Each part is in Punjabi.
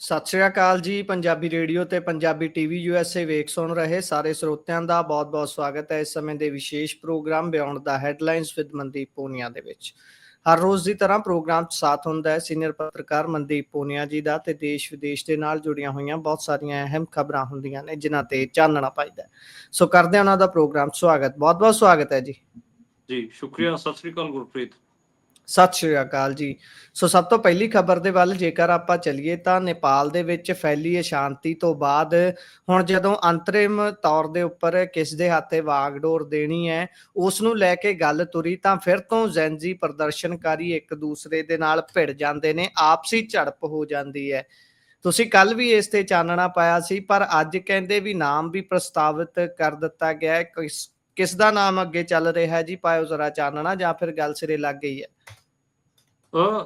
ਸਤਿ ਸ਼੍ਰੀ ਅਕਾਲ ਜੀ, ਪੰਜਾਬੀ ਰੇਡੀਓ ਤੇ ਪੰਜਾਬੀ ਟੀਵੀ ਯੂਐਸਏ ਵੇਖ ਸੁਣ ਰਹੇ ਸਾਰੇ ਸਰੋਤਿਆਂ ਦਾ ਬਹੁਤ-ਬਹੁਤ ਸਵਾਗਤ ਹੈ ਇਸ ਸਮੇਂ ਦੇ ਵਿਸ਼ੇਸ਼ program beyond the headlines with Mandeep Punia ਦੇ ਵਿੱਚ। ਹਰ ਰੋਜ਼ ਦੀ ਤਰ੍ਹਾਂ ਪ੍ਰੋਗਰਾਮ 'ਚ ਸਾਥ ਹੁੰਦਾ ਹੈ ਸੀਨੀਅਰ ਪੱਤਰਕਾਰ ਮਨਦੀਪ ਪੂਨੀਆ ਜੀ ਦਾ ਤੇ ਦੇਸ਼ ਵਿਦੇਸ਼ ਦੇ ਨਾਲ ਜੁੜੀਆਂ ਹੋਈਆਂ ਬਹੁਤ ਸਾਰੀਆਂ ਅਹਿਮ ਖਬਰਾਂ ਹੁੰਦੀਆਂ ਨੇ ਜਿਨ੍ਹਾਂ ਤੇ ਚਾਨਣਾ ਪਾਈਦਾ ਹੈ। ਸੋ ਕਰਦੇ ਹਾਂ ਉਹਨਾਂ ਦਾ ਪ੍ਰੋਗਰਾਮ ਸਵਾਗਤ। ਬਹੁਤ-ਬਹੁਤ ਸਵਾਗਤ ਹੈ ਜੀ। ਜੀ, ਸ਼ੁਕਰੀਆ। ਸਤਿ ਸ੍ਰੀ ਅਕਾਲ ਗੁਰਪ੍ਰੀਤ। ਸਤਿ ਸ਼੍ਰੀ ਅਕਾਲ ਜੀ। ਸੋ ਸਭ ਤੋਂ ਪਹਿਲੀ ਖਬਰ ਦੇ ਵੱਲ ਜੇਕਰ ਆਪਾਂ ਚੱਲੀਏ ਤਾਂ ਨੇਪਾਲ ਦੇ ਵਿੱਚ ਫੈਲੀ ਅਸ਼ਾਂਤੀ ਤੋਂ ਬਾਅਦ ਹੁਣ ਜਦੋਂ ਅੰਤਰਿਮ ਤੌਰ ਦੇ ਉੱਪਰ ਕਿਸ ਦੇ ਹੱਥੇ ਵਾਗਡੋਰ ਦੇਣੀ ਹੈ ਉਸ ਨੂੰ ਲੈ ਕੇ ਗੱਲ ਤੁਰੀ ਤਾਂ ਫਿਰ ਤੋਂ ਜ਼ੈਨਜੀ ਪ੍ਰਦਰਸ਼ਨਕਾਰੀ ਇੱਕ ਦੂਸਰੇ ਦੇ ਨਾਲ ਭਿੜ ਜਾਂਦੇ ਨੇ, ਆਪਸੀ ਝੜਪ ਹੋ ਜਾਂਦੀ ਹੈ। ਤੁਸੀਂ ਕੱਲ ਵੀ ਇਸ ਤੇ ਚਾਨਣਾ ਪਾਇਆ ਸੀ, ਪਰ ਅੱਜ ਕਹਿੰਦੇ ਵੀ ਨਾਮ ਵੀ ਪ੍ਰਸਤਾਵਿਤ ਕਰ ਦਿੱਤਾ ਗਿਆ ਹੈ ਕਿਸ ਦਾ ਨਾਮ ਅੱਗੇ ਚੱਲ ਰਿਹਾ ਹੈ ਜੀ? ਪਾਇਓ ਜ਼ਰਾ ਚਾਨਣਾ ਜਾਂ ਫਿਰ ਗੱਲ ਸਿਰੇ ਲੱਗ ਗਈ ਹੈ।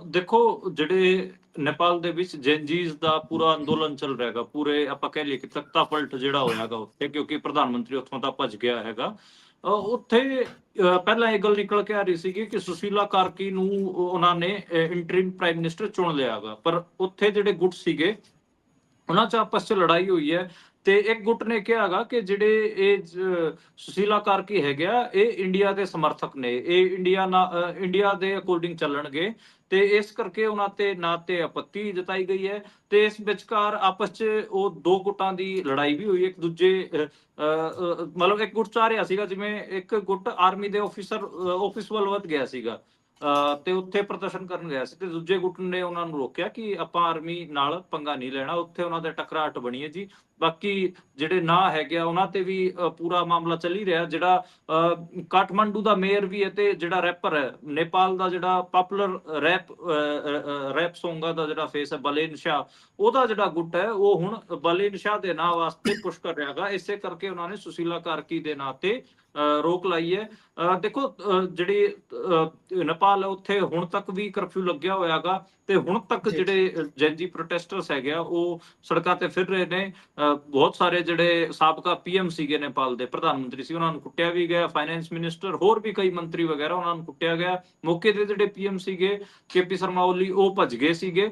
ਦੇਖੋ, ਜਿਹੜੇ ਨੇਪਾਲ ਦੇ ਵਿੱਚ ਜੈਨਜੀਜ਼ ਦਾ ਪੂਰਾ ਅੰਦੋਲਨ ਚੱਲ ਰਿਹਾ ਹੈਗਾ, ਪੂਰੇ ਆਪਾਂ ਕਹਿ ਲਈਏ ਕਿ ਤਖਤਾ ਪਲਟ ਜਿਹੜਾ ਹੋਇਆਗਾ ਉੱਥੇ, ਕਿਉਂਕਿ ਪ੍ਰਧਾਨ ਮੰਤਰੀ ਉੱਥੋਂ ਦਾ ਭੱਜ ਗਿਆ ਹੈਗਾ। ਉੱਥੇ ਪਹਿਲਾਂ ਇਹ ਗੱਲ ਨਿਕਲ ਕੇ ਆ ਰਹੀ ਸੀਗੀ ਕਿ ਸੁਸ਼ੀਲਾ ਕਾਰਕੀ ਨੂੰ ਉਹਨਾਂ ਨੇ ਇੰਟਰਿਮ ਪ੍ਰਾਈਮ ਮਿਨਿਸਟਰ ਚੁਣ ਲਿਆਗਾ ਪਰ ਉੱਥੇ ਜਿਹੜੇ ਗੁੱਟ ਸੀਗੇ, ਉਹਨਾਂ 'ਚ ਆਪਸ 'ਚ ਲੜਾਈ ਹੋਈ ਹੈ। ਤੇ ਇੱਕ ਗੁੱਟ ਨੇ ਕਿਹਾਗਾ ਕਿ ਜਿਹੜੇ ਇਹ ਸੁਸ਼ੀਲਾ ਕਾਰਕੀ ਹੈਗਾ ਇਹ ਇੰਡੀਆ ਦੇ ਸਮਰਥਕ ਨੇ। ਇਹ ਇੰਡੀਆ ਨਾ ਇੰਡੀਆ ਦੇ ਅਕੋਰਡਿੰਗ ਚੱਲਣਗੇ ਤੇ ਇਸ ਕਰਕੇ ਉਹਨਾਂ ਤੇ ਨਾ ਤੇ ਆਪੱਤੀ ਜਤਾਈ ਗਈ ਹੈ ਤੇ ਇਸ ਵਿਚਕਾਰ ਆਪਸ 'ਚ ਉਹ ਦੋ ਗੁੱਟਾਂ ਦੀ ਲੜਾਈ ਵੀ ਹੋਈ। ਇੱਕ ਦੂਜੇ ਮਤਲਬ ਇੱਕ ਗੁੱਟ ਚਾਹ ਰਿਹਾ ਸੀਗਾ, ਜਿਵੇਂ ਇੱਕ ਗੁੱਟ ਆਰਮੀ ਦੇ ਆਫੀਸਰ ਆਫਿਸ ਵੱਲ ਵੱਧ ਗਿਆ ਸੀਗਾ ਤੇ ਉੱਥੇ ਪ੍ਰਦਰਸ਼ਨ ਕਰਨ ਗਿਆ ਸੀ ਤੇ ਦੂਜੇ ਗੁੱਟ ਨੇ ਉਹਨਾਂ ਨੂੰ ਰੋਕਿਆ ਕਿ ਆਪਾਂ ਆਰਮੀ ਨਾਲ ਪੰਗਾ ਨਹੀਂ ਲੈਣਾ, ਉੱਥੇ ਉਹਨਾਂ ਦਾ ਟਕਰਾਟ ਬਣੀ ਹੈ ਜੀ। ਬਾਕੀ ਜਿਹੜੇ ਨਾ ਹੈਗੇ ਆ ਉਹਨਾਂ ਤੇ ਵੀ ਅ, ਪੂਰਾ ਮਾਮਲਾ ਚੱਲ ਰਿਹਾ ਜਿਹੜਾ ਕਾਠਮੰਡੂ ਦਾ ਮੇਅਰ ਵੀ ਹੈ ਤੇ ਜਿਹੜਾ ਰੈਪਰ ਹੈ ਨੇਪਾਲ ਦਾ ਜਿਹੜਾ ਪਪੂਲਰ ਰੈਪ ਰੈਪ ਸੌਂਗਾ ਦਾ ਜਿਹੜਾ ਫੇਸ ਹੈ ਬਲੇਨ ਸ਼ਾਹ ਉਹਦਾ ਜਿਹੜਾ ਗੁੱਟ ਹੈ ਉਹ ਹੁਣ ਬਲੇਨ ਸ਼ਾਹ ਦੇ ਨਾਂ ਵਾਸਤੇ ਪੁਸ਼ ਕਰ ਰਿਹਾਗਾ ਇਸੇ ਕਰਕੇ ਉਹਨਾਂ ਨੇ ਸੁਸ਼ੀਲਾ ਕਾਰਕੀ ਦੇ ਨਾਂ ਤੇ ਅ, ਰੋਕ ਲਾਈ ਹੈ। ਅ, ਦੇਖੋ ਅ, ਜਿਹੜੀ ਅ, ਨੇਪਾਲ ਉੱਥੇ ਹੁਣ ਤੱਕ ਵੀ ਕਰਫਿਊ ਲੱਗਿਆ ਹੋਇਆਗਾ ਤੇ ਹੁਣ ਤੱਕ। ਜਿਹੜੇ ਜੈਨਜੀ ਪ੍ਰੋਟੈਸਟਰਸ ਹੈਗੇ ਆ ਉਹ ਸੜਕਾਂ ਤੇ ਫਿਰ ਰਹੇ ਨੇ। ਬਹੁਤ ਸਾਰੇ ਜਿਹੜੇ ਸਾਬਕਾ ਪੀਐਮ ਸੀਗੇ ਨੇਪਾਲ ਦੇ ਪ੍ਰਧਾਨ ਮੰਤਰੀ ਸੀ ਉਹਨਾਂ ਨੂੰ ਕੁੱਟਿਆ ਵੀ ਗਿਆ ਫਾਈਨੈਂਸ ਮਿਨਿਸਟਰ ਹੋਰ ਵੀ ਕਈ ਮੰਤਰੀ ਵਗੈਰਾ ਉਹਨਾਂ ਨੂੰ ਕੁੱਟਿਆ ਗਿਆ। ਮੌਕੇ ਤੇ ਜਿਹੜੇ ਪੀਐਮ ਸੀਗੇ ਕੇਪੀ ਸ਼ਰਮਾ ਓਲੀ ਉਹ ਭੱਜ ਗਏ ਸੀਗੇ।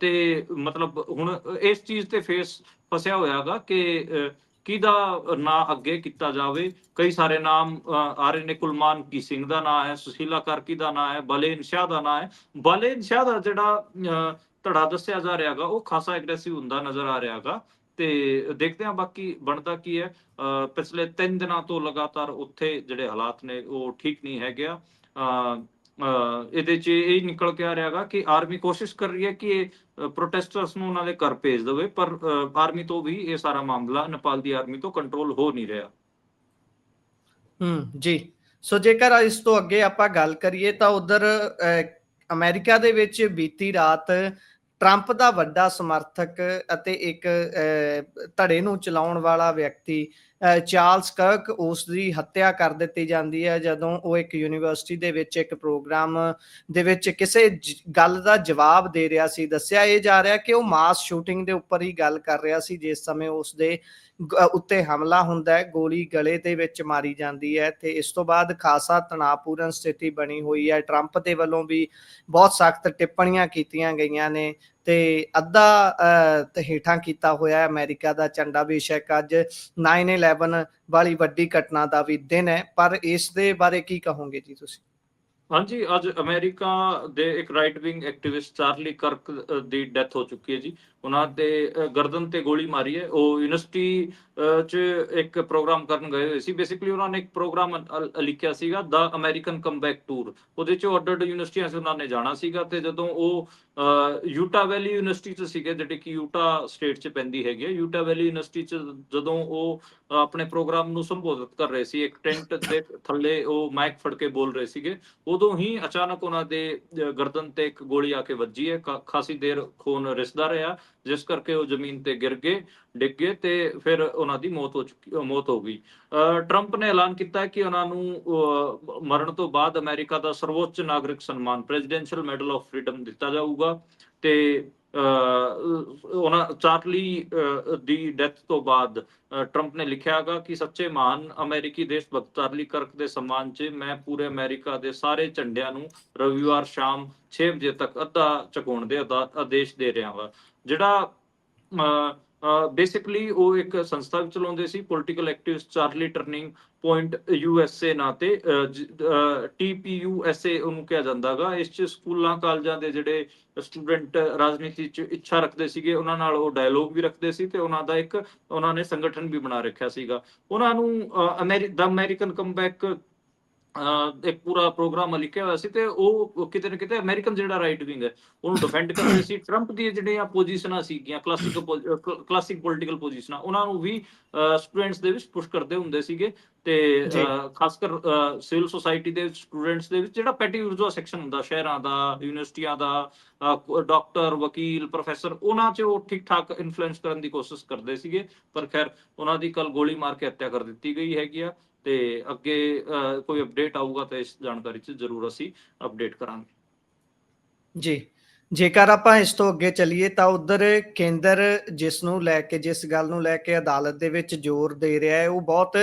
ਤੇ ਮਤਲਬ ਹੁਣ ਇਸ ਚੀਜ਼ ਤੇ ਫੇਸ ਫਸਿਆ ਹੋਇਆਗਾ ਕਿ ਕਿਹਦਾ ਨਾਂ ਅੱਗੇ ਕੀਤਾ ਜਾਵੇ? ਕਈ ਸਾਰੇ ਨਾਮ ਆ ਰਹੇ ਨੇ ਕੁਲਮਾਨ ਕੀ ਸਿੰਘ ਦਾ ਨਾਂ ਹੈ ਸੁਸ਼ੀਲਾ ਕਾਰਕੀ ਦਾ ਨਾਂ ਹੈ ਬਲੇਨ ਸ਼ਾਹ ਦਾ ਨਾਂ ਹੈ। ਬਲੇਨ ਸ਼ਾਹ ਦਾ ਜਿਹੜਾ ਅ, ਧੜਾ ਦੱਸਿਆ ਜਾ ਰਿਹਾਗਾ ਉਹ ਖਾਸਾ ਐਗਰੈਸਿਵ ਹੁੰਦਾ ਨਜ਼ਰ ਆ ਰਿਹਾਗਾ ਤੇ ਦੇਖਦੇ ਹਾਂ ਬਾਕੀ ਬਣਦਾ ਕੀ ਹੈ। ਅ, ਪਿਛਲੇ 3 ਦਿਨਾਂ ਤੋਂ ਲਗਾਤਾਰ ਉੱਥੇ ਜਿਹੜੇ ਹਾਲਾਤ ਨੇ ਉਹ ਠੀਕ ਨਹੀਂ ਹੈਗੇ ਆ। ਇਹਦੇ ਚ ਇਹ ਨਿਕਲ ਕੇ ਆ ਰਿਹਾਗਾ ਕਿ ਆਰਮੀ ਕੋਸ਼ਿਸ਼ ਕਰ ਰਹੀ ਹੈ ਕਿ ਪ੍ਰੋਟੈਸਟਰਸ ਨੂੰ ਉਹਨਾਂ ਦੇ ਘਰ ਭੇਜ ਦੇਵੇ ਪਰ ਆਰਮੀ ਤੋਂ ਵੀ ਇਹ ਸਾਰਾ ਮਾਮਲਾ ਨੇਪਾਲ ਦੀ ਆਰਮੀ ਤੋਂ ਕੰਟਰੋਲ ਹੋ ਨਹੀਂ ਰਿਹਾ। ਹੂੰ ਜੀ। ਸੋ ਜੇਕਰ ਇਸ ਤੋਂ ਅੱਗੇ ਆਪਾਂ ਗੱਲ ਕਰੀਏ ਤਾਂ ਉਧਰ ਅਮਰੀਕਾ ਦੇ ਵਿੱਚ ਬੀਤੀ ਰਾਤ ਟਰੰਪ ਦਾ ਵੱਡਾ ਸਮਰਥਕ ਅਤੇ ਇੱਕ ਅਹ, ਧੜੇ ਨੂੰ ਚਲਾਉਣ ਵਾਲਾ ਵਿਅਕਤੀ ਚਾਰਲਸ ਕਰਕ ਉਸ ਦੀ ਹੱਤਿਆ ਕਰ ਦਿੱਤੀ ਜਾਂਦੀ ਹੈ ਜਦੋਂ ਉਹ ਇੱਕ ਯੂਨੀਵਰਸਿਟੀ ਦੇ ਵਿੱਚ ਇੱਕ ਪ੍ਰੋਗਰਾਮ ਦੇ ਵਿੱਚ ਕਿਸੇ ਗੱਲ ਦਾ ਜਵਾਬ ਦੇ ਰਿਹਾ ਸੀ। ਦੱਸਿਆ ਇਹ ਜਾ ਰਿਹਾ ਕਿ ਉਹ ਮਾਸ ਸ਼ੂਟਿੰਗ ਦੇ ਉੱਪਰ ਹੀ ਗੱਲ ਕਰ ਰਿਹਾ ਸੀ, ਜਿਸ ਸਮੇਂ ਉਸ ਦੇ ਉੱਤੇ ਹਮਲਾ ਹੁੰਦਾ ਹੈ, ਗੋਲੀ ਗਲੇ ਦੇ ਵਿੱਚ ਮਾਰੀ ਜਾਂਦੀ ਹੈ ਤੇ ਇਸ ਤੋਂ ਬਾਅਦ ਖਾਸਾ ਤਣਾਅਪੂਰਨ ਸਥਿਤੀ ਬਣੀ ਹੋਈ ਹੈ। ਟਰੰਪ ਦੇ ਵੱਲੋਂ ਵੀ ਬਹੁਤ ਸਖਤ ਟਿੱਪਣੀਆਂ ਕੀਤੀਆਂ ਗਈਆਂ ਨੇ। ਤੇ ਅੱਧਾ ਹੇਠਾਂ ਕੀਤਾ ਹੋਇਆ ਹੈ ਅਮਰੀਕਾ ਦਾ ਝੰਡਾ ਬੇਸ਼ੱਕ ਅੱਜ 9/11 ਵਾਲੀ ਵੱਡੀ ਘਟਨਾ ਦਾ ਵੀ ਦਿਨ ਹੈ। ਪਰ ਇਸ ਦੇ ਬਾਰੇ ਕੀ ਕਹੋਗੇ ਜੀ ਤੁਸੀਂ? ਹਾਂਜੀ, ਅੱਜ ਅਮਰੀਕਾ ਦੇ ਇੱਕ right wing activist Charlie Kirk ਦੀ ਡੈਥ ਹੋ ਚੁੱਕੀ ਹੈ ਜੀ। ਉਹਨਾਂ ਦੇ ਗਰਦਨ ਤੇ ਗੋਲੀ ਮਾਰੀ ਹੈ। ਉਹ ਯੂਨੀਵਰਸਿਟੀ 'ਚ ਇੱਕ ਪ੍ਰੋਗਰਾਮ ਕਰਨ ਗਏ ਹੋਏ ਸੀ। ਬੇਸਿਕਲੀ ਉਹਨਾਂ ਨੇ ਇੱਕ ਪ੍ਰੋਗਰਾਮ ਲਿਖਿਆ ਸੀਗਾ ਦਾ ਅਮਰੀਕਨ ਕਮਬੈਕ ਟੂਰ ਉਹਦੇ 'ਚ ਅੱਡ ਯੂਨੀਵਰਸਿਟੀਆਂ 'ਚ ਉਹਨਾਂ ਨੇ ਜਾਣਾ ਸੀਗਾ ਤੇ ਜਦੋਂ ਉਹ ਯੂਟਾ ਵੈਲੀ ਯੂਨੀਵਰਸਿਟੀ 'ਚ ਸੀਗੇ, ਜਿਹੜੇ ਕਿ ਯੂਟਾ ਸਟੇਟ 'ਚ ਪੈਂਦੀ ਹੈਗੀ ਹੈ। ਯੂਟਾ ਵੈਲੀ ਯੂਨੀਵਰਸਿਟੀ 'ਚ ਜਦੋਂ ਉਹ ਆਪਣੇ ਪ੍ਰੋਗਰਾਮ ਨੂੰ ਸੰਬੋਧਿਤ ਕਰ ਰਹੇ ਸੀ, ਇੱਕ ਟੈਂਟ ਦੇ ਥੱਲੇ ਉਹ ਮਾਈਕ ਫੜ ਕੇ ਬੋਲ ਰਹੇ ਸੀਗੇ, ਉਦੋਂ ਹੀ ਅਚਾਨਕ ਉਹਨਾਂ ਦੇ ਗਰਦਨ ਤੇ ਇੱਕ ਗੋਲੀ ਆ ਕੇ ਵੱਜੀ ਹੈ। ਖਾਸੀ ਦੇਰ ਖੂਨ ਰਿਸਦਾ ਰਿਹਾ। ਜਿਸ ਕਰਕੇ ਉਹ ਜ਼ਮੀਨ ਤੇ ਗਿਰ ਗਏ, ਡਿੱਗ ਗਏ ਤੇ ਫਿਰ ਉਹਨਾਂ ਦੀ ਮੌਤ ਹੋ ਚੁੱਕੀ ਮੌਤ ਹੋ ਗਈ। ਟਰੰਪ ਨੇ ਐਲਾਨ ਕੀਤਾ ਕਿ ਉਹਨਾਂ ਨੂੰ ਮਰਨ ਤੋਂ ਬਾਅਦ ਅਮਰੀਕਾ ਦਾ ਸਰਵੋੱਚ ਨਾਗਰਿਕ ਸਨਮਾਨ, ਪ੍ਰੈਜ਼ੀਡੈਂਸ਼ੀਅਲ ਮੈਡਲ ਆਫ ਫਰੀडम ਦਿੱਤਾ ਜਾਊਗਾ ਤੇ ਉਹਨਾਂ, ਚਾਰਲੀ ਦੀ ਡੈਥ ਤੋਂ ਬਾਅਦ ਟਰੰਪ ਨੇ ਲਿਖਿਆਗਾ ਕਿ ਸੱਚੇ ਮਹਾਨ ਅਮਰੀਕੀ ਦੇਸ਼ ਭਗਤ ਚਾਰਲੀ ਕਰਕ ਦੇ ਸਨਮਾਨ 'ਚ ਮੈਂ ਪੂਰੇ ਅਮਰੀਕਾ ਦੇ ਸਾਰੇ ਝੰਡਿਆਂ ਨੂੰ ਰਵੀਵਾਰ ਸ਼ਾਮ 6 ਵਜੇ ਤੱਕ ਅੱਧਾ ਝੁਕਾਉਣ ਦੇ ਆਦਾ- ਆਦੇਸ਼ ਦੇ ਰਿਹਾ ਹਾਂ ਜਿਹੜਾ ਬੇਸਿਕਲੀ ਉਹ ਇੱਕ ਸੰਸਥਾ ਵੀ ਚਲਾਉਂਦੇ ਸੀ political activist Charlie turning point USA ਨਾਂ ਤੇ ਟੀਪੀਯੂਐਸਏ ਉਹਨੂੰ ਕਿਹਾ ਜਾਂਦਾਗਾ ਇਸ ਚ ਸਕੂਲਾਂ, ਕਾਲਜਾਂ ਦੇ ਜਿਹੜੇ ਸਟੂਡੈਂਟ ਰਾਜਨੀਤੀ ਚ ਇੱਛਾ ਰੱਖਦੇ ਸੀਗੇ, ਉਹਨਾਂ ਨਾਲ ਉਹ ਡਾਇਲੋਗ ਵੀ ਰੱਖਦੇ ਸੀ ਤੇ ਉਹਨਾਂ ਦਾ ਇੱਕ, ਉਹਨਾਂ ਨੇ ਸੰਗਠਨ ਵੀ ਬਣਾ ਰੱਖਿਆ ਸੀਗਾ। ਉਹਨਾਂ ਨੂੰ ਅਮਰੀਕਨ ਦਾ ਅਮਰੀਕਨ ਕਮਬੈਕ ਇੱਕ ਪੂਰਾ ਪ੍ਰੋਗਰਾਮ ਲਿਖਿਆ ਹੋਇਆ ਸੀ ਤੇ ਉਹ ਕਿਤੇ ਨਾ ਕਿਤੇ ਅਮਰੀਕਨ ਜਿਹੜਾ ਰਾਈਟ ਵਿੰਗ ਹੈ ਉਹਨੂੰ ਡਿਫੈਂਡ ਕਰਦੇ ਸੀ। ਟਰੰਪ ਦੀ ਜਿਹੜੀਆਂ ਪੋਜੀਸ਼ਨਾਂ ਸੀਗੀਆਂ ਕਲਾਸਿਕ ਕਲਾਸਿਕ ਪੋਲਿਟੀਕਲ ਪੋਜੀਸ਼ਨਾਂ ਉਹਨਾਂ ਨੂੰ ਵੀ ਸਟੂਡੈਂਟਸ ਦੇ ਵਿੱਚ ਪੁਸ਼ ਕਰਦੇ ਹੁੰਦੇ ਸੀਗੇ ਤੇ ਖਾਸ ਕਰ ਸਿਵਲ ਸੁਸਾਇਟੀ ਦੇ ਸਟੂਡੈਂਟਸ ਦੇ ਵਿੱਚ ਜਿਹੜਾ ਪੈਟੀ ਉਰਜਾ ਸੈਕਸ਼ਨ ਹੁੰਦਾ ਸ਼ਹਿਰਾਂ ਦਾ ਯੂਨੀਵਰਸਿਟੀਆਂ ਦਾ ਡਾਕਟਰ ਵਕੀਲ ਪ੍ਰੋਫੈਸਰ ਉਹਨਾਂ 'ਚ ਉਹ ਠੀਕ ਠਾਕ ਇਨਫਲੂਐਂਸ ਕਰਨ ਦੀ ਕੋਸ਼ਿਸ਼ ਕਰਦੇ ਸੀਗੇ। ਪਰ ਖੈਰ ਉਹਨਾਂ ਦੀ ਕੱਲ ਗੋਲੀ ਮਾਰ ਕੇ ਹੱਤਿਆ ਕਰ ਦਿੱਤੀ ਗਈ ਹੈਗੀ ਆ। ਤੇ ਅੱਗੇ ਕੋਈ ਅਪਡੇਟ ਆਊਗਾ ਤਾਂ ਇਸ ਜਾਣਕਾਰੀ 'ਚ ਜ਼ਰੂਰ ਅਸੀਂ ਅਪਡੇਟ ਕਰਾਂਗੇ। ਜੀ। ਜੇਕਰ ਆਪਾਂ ਇਸ ਤੋਂ ਅੱਗੇ ਚੱਲੀਏ ਤਾਂ ਉਧਰ ਕੇਂਦਰ ਜਿਸ ਨੂੰ ਲੈ ਕੇ, ਜਿਸ ਗੱਲ ਨੂੰ ਲੈ ਕੇ ਅਦਾਲਤ ਦੇ ਵਿੱਚ ਜ਼ੋਰ ਦੇ ਰਿਹਾ ਹੈ, ਉਹ ਬਹੁਤ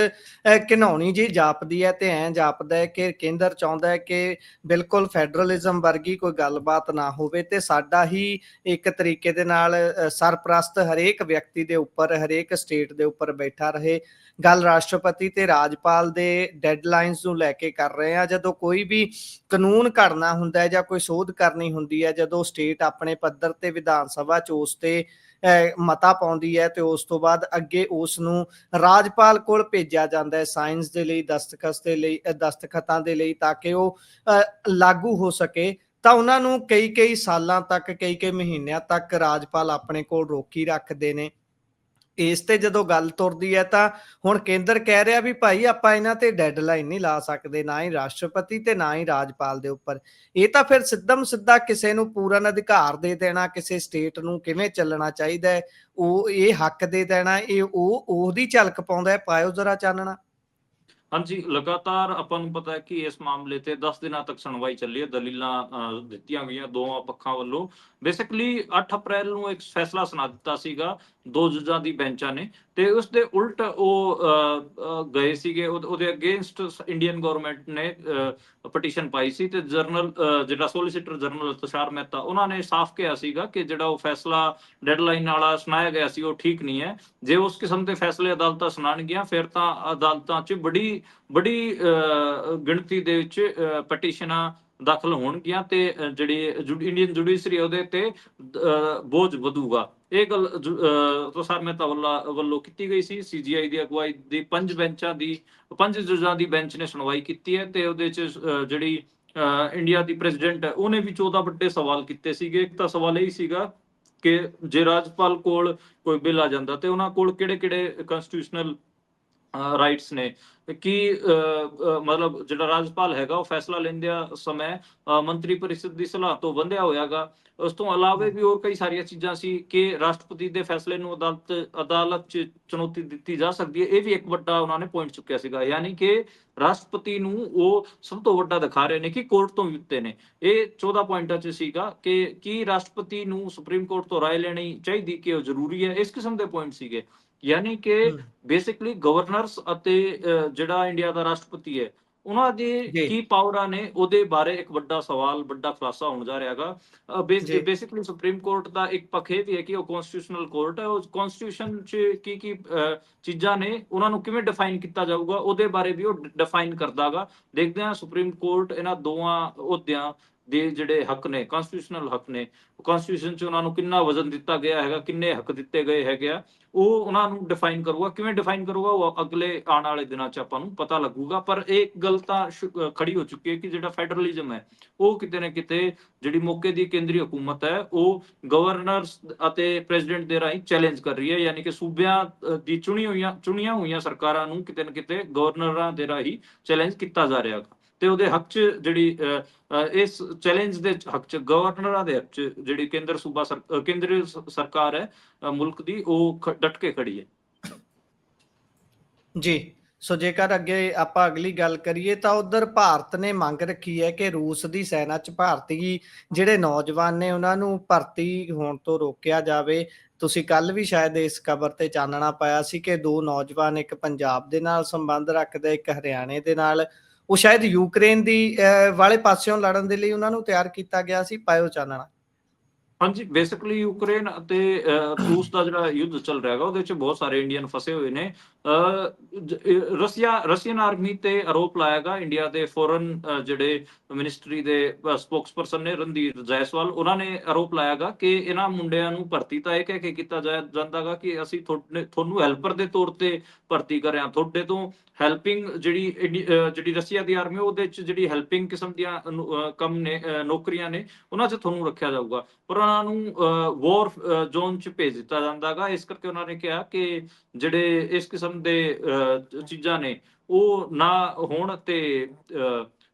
ਘਿਨਾਉਣੀ ਜੀ ਜਾਪਦੀ ਹੈ ਤੇ ਐਂ ਜਾਪਦਾ ਹੈ ਕਿ ਕੇਂਦਰ ਚਾਹੁੰਦਾ ਹੈ ਕਿ ਬਿਲਕੁਲ ਫੈਡਰਲਿਜ਼ਮ ਵਰਗੀ ਕੋਈ ਗੱਲਬਾਤ ਨਾ ਹੋਵੇ ਤੇ ਸਾਡਾ ਹੀ ਇੱਕ ਤਰੀਕੇ ਦੇ ਨਾਲ ਸਰਪ੍ਰਸਤ ਹਰੇਕ ਵਿਅਕਤੀ ਦੇ ਉੱਪਰ, ਹਰੇਕ ਸਟੇਟ ਦੇ ਉੱਪਰ ਬੈਠਾ ਰਹੇ। ਗੱਲ ਰਾਸ਼ਟਰਪਤੀ ਤੇ ਰਾਜਪਾਲ ਦੇ ਡੈਡਲਾਈਨਸ ਨੂੰ ਲੈ ਕੇ ਕਰ ਰਹੇ ਆ ਜਦੋਂ ਕੋਈ ਵੀ ਕਾਨੂੰਨ ਘੜਨਾ ਹੁੰਦਾ ਹੈ ਜਾਂ ਕੋਈ ਸੋਧ ਕਰਨੀ ਹੁੰਦੀ ਹੈ, ਜਦੋਂ ਸਟੇਟ ਆਪਣੇ ਪੱਧਰ ਤੇ ਵਿਧਾਨ ਸਭਾ ਚ ਉਸ ਤੇ ਮਤਾ ਪਾਉਂਦੀ ਹੈ ਤੇ ਉਸ ਤੋਂ ਬਾਅਦ ਅੱਗੇ ਉਸ ਨੂੰ ਰਾਜਪਾਲ ਕੋਲ ਭੇਜਿਆ ਜਾਂਦਾ ਹੈ ਸਾਇੰਸ ਦੇ ਲਈ, ਦਸਤਖਤ ਦੇ ਲਈ ਦਸਤਖਤਾਂ ਦੇ ਲਈ ਤਾਂ ਕਿ ਉਹ ਲਾਗੂ ਹੋ ਸਕੇ। ਤਾਂ ਉਹਨਾਂ ਨੂੰ ਕਈ ਕਈ ਸਾਲਾਂ ਤੱਕ ਕਈ ਕਈ ਮਹੀਨਿਆਂ ਤੱਕ ਰਾਜਪਾਲ ਆਪਣੇ ਕੋਲ ਰੋਕੀ ਰੱਖਦੇ ਨੇ। ਇਸ ਤੇ ਜਦੋਂ ਗੱਲ ਤੁਰਦੀ ਹੈ ਤਾਂ ਹੁਣ ਕੇਂਦਰ ਕਹਿ ਰਿਹਾ ਵੀ ਭਾਈ ਆਪਾਂ ਇਹਨਾਂ ਤੇ ਡੈਡਲਾਈਨ ਨਹੀਂ ਲਾ ਸਕਦੇ, ਨਾ ਹੀ ਰਾਸ਼ਟਰਪਤੀ ਤੇ ਨਾ ਹੀ ਰਾਜਪਾਲ ਦੇ ਉੱਪਰ। ਇਹ ਤਾਂ ਫਿਰ ਸਿੱਧਮ ਸਿੱਧਾ ਕਿਸੇ ਨੂੰ ਪੂਰਨ ਅਧਿਕਾਰ ਦੇ ਦੇਣਾ, ਕਿਸੇ ਸਟੇਟ ਨੂੰ ਕਿਵੇਂ ਚੱਲਣਾ ਚਾਹੀਦਾ ਹੈ, ਉਹ ਇਹ ਹੱਕ ਦੇ ਦੇਣਾ, ਇਹ ਉਹ, ਉਹਦੀ ਝਲਕ ਪਾਉਂਦਾ ਪਾਇਓ ਜ਼ਰਾ ਚਾਨਣਾ। ਹਾਂਜੀ ਲਗਾਤਾਰ ਆਪਾਂ ਨੂੰ ਪਤਾ ਹੈ ਕਿ ਇਸ ਮਾਮਲੇ ਤੇ 10 ਦਿਨਾਂ ਤੱਕ ਸੁਣਵਾਈ ਚੱਲੀ ਹੈ ਦਲੀਲਾਂ ਅਹ, ਦਿੱਤੀਆਂ ਗਈਆਂ ਦੋਵਾਂ ਪੱਖਾਂ ਵੱਲੋਂ। ਬੇਸਿਕਲੀ 8 ਅਪ੍ਰੈਲ ਨੂੰ ਇੱਕ ਫੈਸਲਾ ਸੁਣਾ ਦਿੱਤਾ ਸੀਗਾ ਦੋ ਜੱਜਾਂ ਦੀ ਬੈਂਚਾਂ ਨੇ। ਤੇ ਉਸ ਦੇ ਉਲਟ ਉਹ ਗਏ ਸੀਗੇ ਉਹਦੇ ਅਗੇਂਸਟ ਇੰਡੀਅਨ ਗਵਰਨਮੈਂਟ ਨੇ ਪਟੀਸ਼ਨ ਪਾਈ ਸੀ ਤੇ ਜਰਨਲ ਜਿਹੜਾ ਸੋਲਿਸਿਟਰ ਜਨਰਲ ਤੁਸ਼ਾਰ ਮਹਿਤਾ, ਉਹਨਾਂ ਨੇ ਸਾਫ਼ ਕਿਹਾ ਸੀਗਾ ਕਿ ਜਿਹੜਾ ਉਹ ਫੈਸਲਾ ਡੈਡਲਾਈਨ ਵਾਲਾ ਸੁਣਾਇਆ ਗਿਆ ਸੀ, ਉਹ ਠੀਕ ਨਹੀਂ ਹੈ। ਜੇ ਉਸ ਕਿਸਮ ਦੇ ਫੈਸਲੇ ਅਦਾਲਤਾਂ ਸੁਣਾਣਗੀਆਂ ਫਿਰ ਤਾਂ ਅਦਾਲਤਾਂ 'ਚ ਬੜੀ ਬੜੀ ਗਿਣਤੀ ਦੇ ਵਿੱਚ ਪਟੀਸ਼ਨਾਂ ਦਾਖਲ ਹੋਣਗੀਆਂ ਤੇ ਜਿਹੜੀ ਇੰਡੀਅਨ ਜੁਡੀਸ਼ਰੀ ਉਹਦੇ ਤੇ ਬੋਝ ਵਧੂਗਾ। ਇਹ ਗੱਲ ਤੁਸ਼ਾਰ ਮਹਿਤਾ ਵੱਲੋਂ ਕੀਤੀ ਗਈ ਸੀ। ਸੀਜੀਆਈ ਦੀ ਅਗਵਾਈ ਦੀ ਪੰਜ ਬੈਂਚਾਂ ਦੀ, ਪੰਜ ਜੱਜਾਂ ਦੀ ਬੈਂਚ ਨੇ ਸੁਣਵਾਈ ਕੀਤੀ ਹੈ ਤੇ ਉਹਦੇ 'ਚ ਜਿਹੜੀ ਇੰਡੀਆ ਦੀ ਪ੍ਰੈਜ਼ੀਡੈਂਟ ਹੈ, ਉਹਨੇ ਵੀ 14 ਵੱਡੇ ਸਵਾਲ ਕੀਤੇ ਸੀਗੇ। ਇੱਕ ਤਾਂ ਸਵਾਲ ਇਹ ਸੀਗਾ ਕਿ ਜੇ ਰਾਜਪਾਲ ਕੋਲ ਕੋਈ ਬਿੱਲ ਆ ਜਾਂਦਾ ਤੇ ਉਹਨਾਂ ਕੋਲ ਕਿਹੜੇ-ਕਿਹੜੇ ਕਨਸਟੀਟਿਊਸ਼ਨਲ ਰਾਈਟਸ ਨੇ। ਕਿ ਮਤਲਬ ਜਿਹੜਾ ਰਾਜਪਾਲ ਹੈਗਾ, ਉਹ ਫੈਸਲਾ ਲੈਂਦਿਆਂ ਸਮੇਂ ਮੰਤਰੀ ਪਰਿਸ਼ਦ ਦੀ ਸਲਾਹ ਤੋਂ ਬੰਧਿਆ ਹੋਇਆਗਾ। ਉਸ ਤੋਂ ਇਲਾਵਾ ਵੀ ਹੋਰ ਕਈ ਸਾਰੀਆਂ ਚੀਜ਼ਾਂ ਸੀ ਕਿ ਰਾਸ਼ਟਰਪਤੀ ਦੇ ਫੈਸਲੇ ਨੂੰ ਅਦਾਲਤ ਅਦਾਲਤ 'ਚ ਚੁਣੌਤੀ ਦਿੱਤੀ ਜਾ ਸਕਦੀ ਹੈ। ਇਹ ਵੀ ਇੱਕ ਵੱਡਾ ਉਹਨਾਂ ਨੇ ਪੁਆਇੰਟ ਚੁੱਕਿਆ ਸੀਗਾ। ਯਾਨੀ ਕਿ ਰਾਸ਼ਟਰਪਤੀ ਨੂੰ ਉਹ ਸਭ ਤੋਂ ਵੱਡਾ ਦਿਖਾ ਰਹੇ ਨੇ ਕਿ ਕੋਰਟ ਤੋਂ ਵੀ ਉੱਤੇ ਨੇ। ਇਹ 14 ਪੁਆਇੰਟਾਂ 'ਚ ਸੀਗਾ ਕਿ ਕੀ ਰਾਸ਼ਟਰਪਤੀ ਨੂੰ ਸੁਪਰੀਮ ਕੋਰਟ ਤੋਂ ਰਾਏ ਲੈਣੀ ਚਾਹੀਦੀ, ਕਿ ਉਹ ਜ਼ਰੂਰੀ ਹੈ? ਇਸ ਕਿਸਮ ਦੇ ਪੁਆਇੰਟ ਸੀਗੇ। ਯਾਨੀ ਕਿ। ਬੇਸਿਕਲੀ ਗਵਰਨਰਸ ਅਤੇ ਜਿਹੜਾ ਇੰਡੀਆ ਦਾ ਰਾਸ਼ਟਰਪਤੀ ਹੈ ਉਹਨਾਂ। ਦੇ ਕੀ ਪਾਵਰਾਂ ਨੇ ਉਹਦੇ ਬਾਰੇ ਇੱਕ ਵੱਡਾ ਸਵਾਲ ਵੱਡਾ ਖੁਲਾਸਾ ਹੋਣ ਜਾ ਰਿਹਾਗਾ। ਬੇਸਿਕਲੀ ਸੁਪਰੀਮ ਕੋਰਟ ਦਾ ਇੱਕ ਪੱਖ ਇਹ ਵੀ ਹੈ ਕਿ ਉਹ ਕਨਸਟੀਟਿਊਸ਼ਨਲ ਕੋਰਟ ਹੈ ਉਹ ਕਨਸਟੀਟਿਊਸ਼ਨ 'ਚ ਕੀ ਕੀ ਚੀਜ਼ਾਂ ਨੇ ਉਹਨਾਂ ਨੂੰ ਕਿਵੇਂ ਡਿਫਾਈਨ ਕੀਤਾ ਜਾਊਗਾ ਉਹਦੇ ਬਾਰੇ ਵੀ ਉਹ ਡਿਫਾਈਨ ਕਰਦਾਗਾ ਦੇਖਦੇ ਹਾਂ ਸੁਪਰੀਮ ਕੋਰਟ ਇਹਨਾਂ ਦੋਵਾਂ ਅਹੁਦਿਆਂ ਦੇ ਜਿਹੜੇ ਹੱਕ ਨੇ ਕਨਸਟੀਟਿਊਸ਼ਨਲ ਹੱਕ ਨੇ ਕਨਸਟੀਟਿਊਸ਼ਨ 'ਚ ਉਹਨਾਂ ਨੂੰ ਕਿੰਨਾ ਵਜ਼ਨ ਦਿੱਤਾ ਗਿਆ ਹੈਗਾ, ਕਿੰਨੇ ਹੱਕ ਦਿੱਤੇ ਗਏ ਹੈਗੇ ਆ, ਉਹ ਉਹਨਾਂ ਨੂੰ ਡਿਫਾਈਨ ਕਰੂਗਾ। ਕਿਵੇਂ ਡਿਫਾਈਨ ਕਰੂਗਾ? ਉਹ ਅਗਲੇ ਆਉਣ ਵਾਲੇ ਦਿਨਾਂ 'ਚ ਆਪਾਂ ਨੂੰ ਪਤਾ ਲੱਗੂਗਾ। ਪਰ ਇੱਕ ਗੱਲ ਤਾਂ ਖੜੀ ਹੋ ਚੁੱਕੀ ਹੈ ਕਿ ਜਿਹੜਾ ਫੈਡਰਲਿਜ਼ਮ ਹੈ, ਉਹ ਕਿਤੇ ਨਾ ਕਿਤੇ ਜਿਹੜੀ ਮੌਕੇ ਦੀ ਕੇਂਦਰੀ ਹਕੂਮਤ ਹੈ, ਉਹ ਗਵਰਨਰਸ ਅਤੇ ਪ੍ਰੈਜ਼ੀਡੈਂਟ ਦੇ ਰਾਹੀਂ ਚੈਲੰਜ ਕਰ ਰਹੀ ਹੈ। ਯਾਨੀ ਕਿ ਸੂਬਿਆਂ ਦੀ ਚੁਣੀ ਹੋਈਆਂ, ਚੁਣੀਆਂ ਹੋਈਆਂ ਸਰਕਾਰਾਂ ਨੂੰ ਕਿਤੇ ਨਾ ਕਿਤੇ ਗਵਰਨਰਾਂ ਦੇ ਰਾਹੀਂ ਚੈਲੰਜ ਕੀਤਾ ਜਾ ਰਿਹਾ ਹੈ ਤੇ ਉਹਦੇ ਹੱਕ 'ਚ ਜਿਹੜੀ ਇਸ ਚੈਲੰਜ ਦੇ ਹੱਕ 'ਚ ਗਵਰਨਰਾਂ ਦੇ ਹੱਕ 'ਚ ਜਿਹੜੀ ਕੇਂਦਰ ਸੂਬਾ ਕੇਂਦਰੀ ਸਰਕਾਰ ਹੈ ਮੁਲਕ ਦੀ, ਉਹ ਡਟ ਕੇ ਖੜੀ ਹੈ। ਜੀ, ਸੋ ਜੇਕਰ ਅੱਗੇ ਆਪਾਂ ਅਗਲੀ ਗੱਲ ਕਰੀਏ ਤਾਂ ਉਧਰ ਭਾਰਤ ਨੇ ਮੰਗ ਰੱਖੀ ਹੈ ਕਿ ਰੂਸ ਦੀ ਸੈਨਾ 'ਚ ਭਾਰਤੀ ਜਿਹੜੇ ਨੌਜਵਾਨ ਨੇ ਉਹਨਾਂ ਨੂੰ ਭਰਤੀ ਹੋਣ ਤੋਂ ਰੋਕਿਆ ਜਾਵੇ। ਤੁਸੀਂ ਕੱਲ ਵੀ ਸ਼ਾਇਦ ਇਸ ਖਬਰ ਤੇ ਚਾਨਣਾ ਪਾਇਆ ਸੀ ਕਿ ਦੋ ਨੌਜਵਾਨ ਇੱਕ ਪੰਜਾਬ ਦੇ ਨਾਲ ਸੰਬੰਧ ਰੱਖਦੇ, ਇੱਕ ਹਰਿਆਣੇ ਦੇ ਨਾਲ। ਉਹ ਸ਼ਾਇਦ ਯੂਕਰੇਨ ਦੀ ਅਹ, ਵਾਲੇ ਪਾਸਿਓਂ ਲੜਨ ਦੇ ਲਈ ਉਹਨਾਂ ਨੂੰ ਤਿਆਰ ਕੀਤਾ ਗਿਆ ਸੀ ਪਾਇਓ ਚਾਨਣਾ। ਹਾਂਜੀ ਬੇਸਿਕਲੀ ਯੂਕਰੇਨ ਅਤੇ ਰੂਸ ਦਾ ਜਿਹੜਾ ਯੁੱਧ ਚੱਲ ਰਿਹਾ ਹੈਗਾ, ਉਹਦੇ ਵਿੱਚ ਬਹੁਤ ਸਾਰੇ ਇੰਡੀਅਨ ਫਸੇ ਹੋਏ ਨੇ। ਰਸ਼ੀਆ, ਰਸ਼ੀਅਨ ਆਰਮੀ ਤੇ ਆਰੋਪ ਲਾਇਆਗਾ ਇੰਡੀਆ ਦੇ ਫੋਰਨ ਜਿਹੜੇ ਮਿਨਿਸਟਰੀ ਦੇ ਸਪੋਕਸਪਰਸਨ ਨੇ ਰਣਧੀਰ ਜੈਸਵਾਲ ਉਹਨਾਂ ਨੇ ਆਰੋਪ ਲਾਇਆਗਾ ਕਿ ਇਹਨਾਂ ਮੁੰਡਿਆਂ ਨੂੰ ਭਰਤੀ ਤਾਂ ਇਹ ਕਹਿ ਕੇ ਕੀਤਾ ਜਾ- ਜਾਂਦਾਗਾ ਕਿ ਅਸੀਂ ਤੁਹਾਨੂੰ ਹੈਲਪਰ ਦੇ ਤੌਰ ਤੇ ਭਰਤੀ ਕਰਿਆ ਤੁਹਾਡੇ ਤੋਂ ਹੈਲਪਿੰਗ ਜਿਹੜੀ ਜਿਹੜੀ ਰਸ਼ੀਆ ਦੀ ਆਰਮੀ ਉਹਦੇ ਵਿੱਚ ਜਿਹੜੀ ਹੈਲਪਿੰਗ ਕਿਸਮ ਦੀਆਂ ਕੰਮ ਨੇ ਨੌਕਰੀਆਂ ਨੇ, ਉਹਨਾਂ 'ਚ ਤੁਹਾਨੂੰ ਰੱਖਿਆ ਜਾਊਗਾ। ਪਰ ਉਹਨਾਂ ਨੂੰ ਵਾਰ ਜ਼ੋਨ 'ਚ ਭੇਜ ਦਿੱਤਾ ਜਾਂਦਾਗਾ। ਇਸ ਕਰਕੇ ਉਹਨਾਂ ਨੇ ਕਿਹਾ ਕਿ ਜਿਹੜੇ ਇਸ ਕਿਸਮ ਦੇ ਚੀਜ਼ਾਂ ਨੇ ਉਹ ਨਾ ਹੋਣ ਤੇ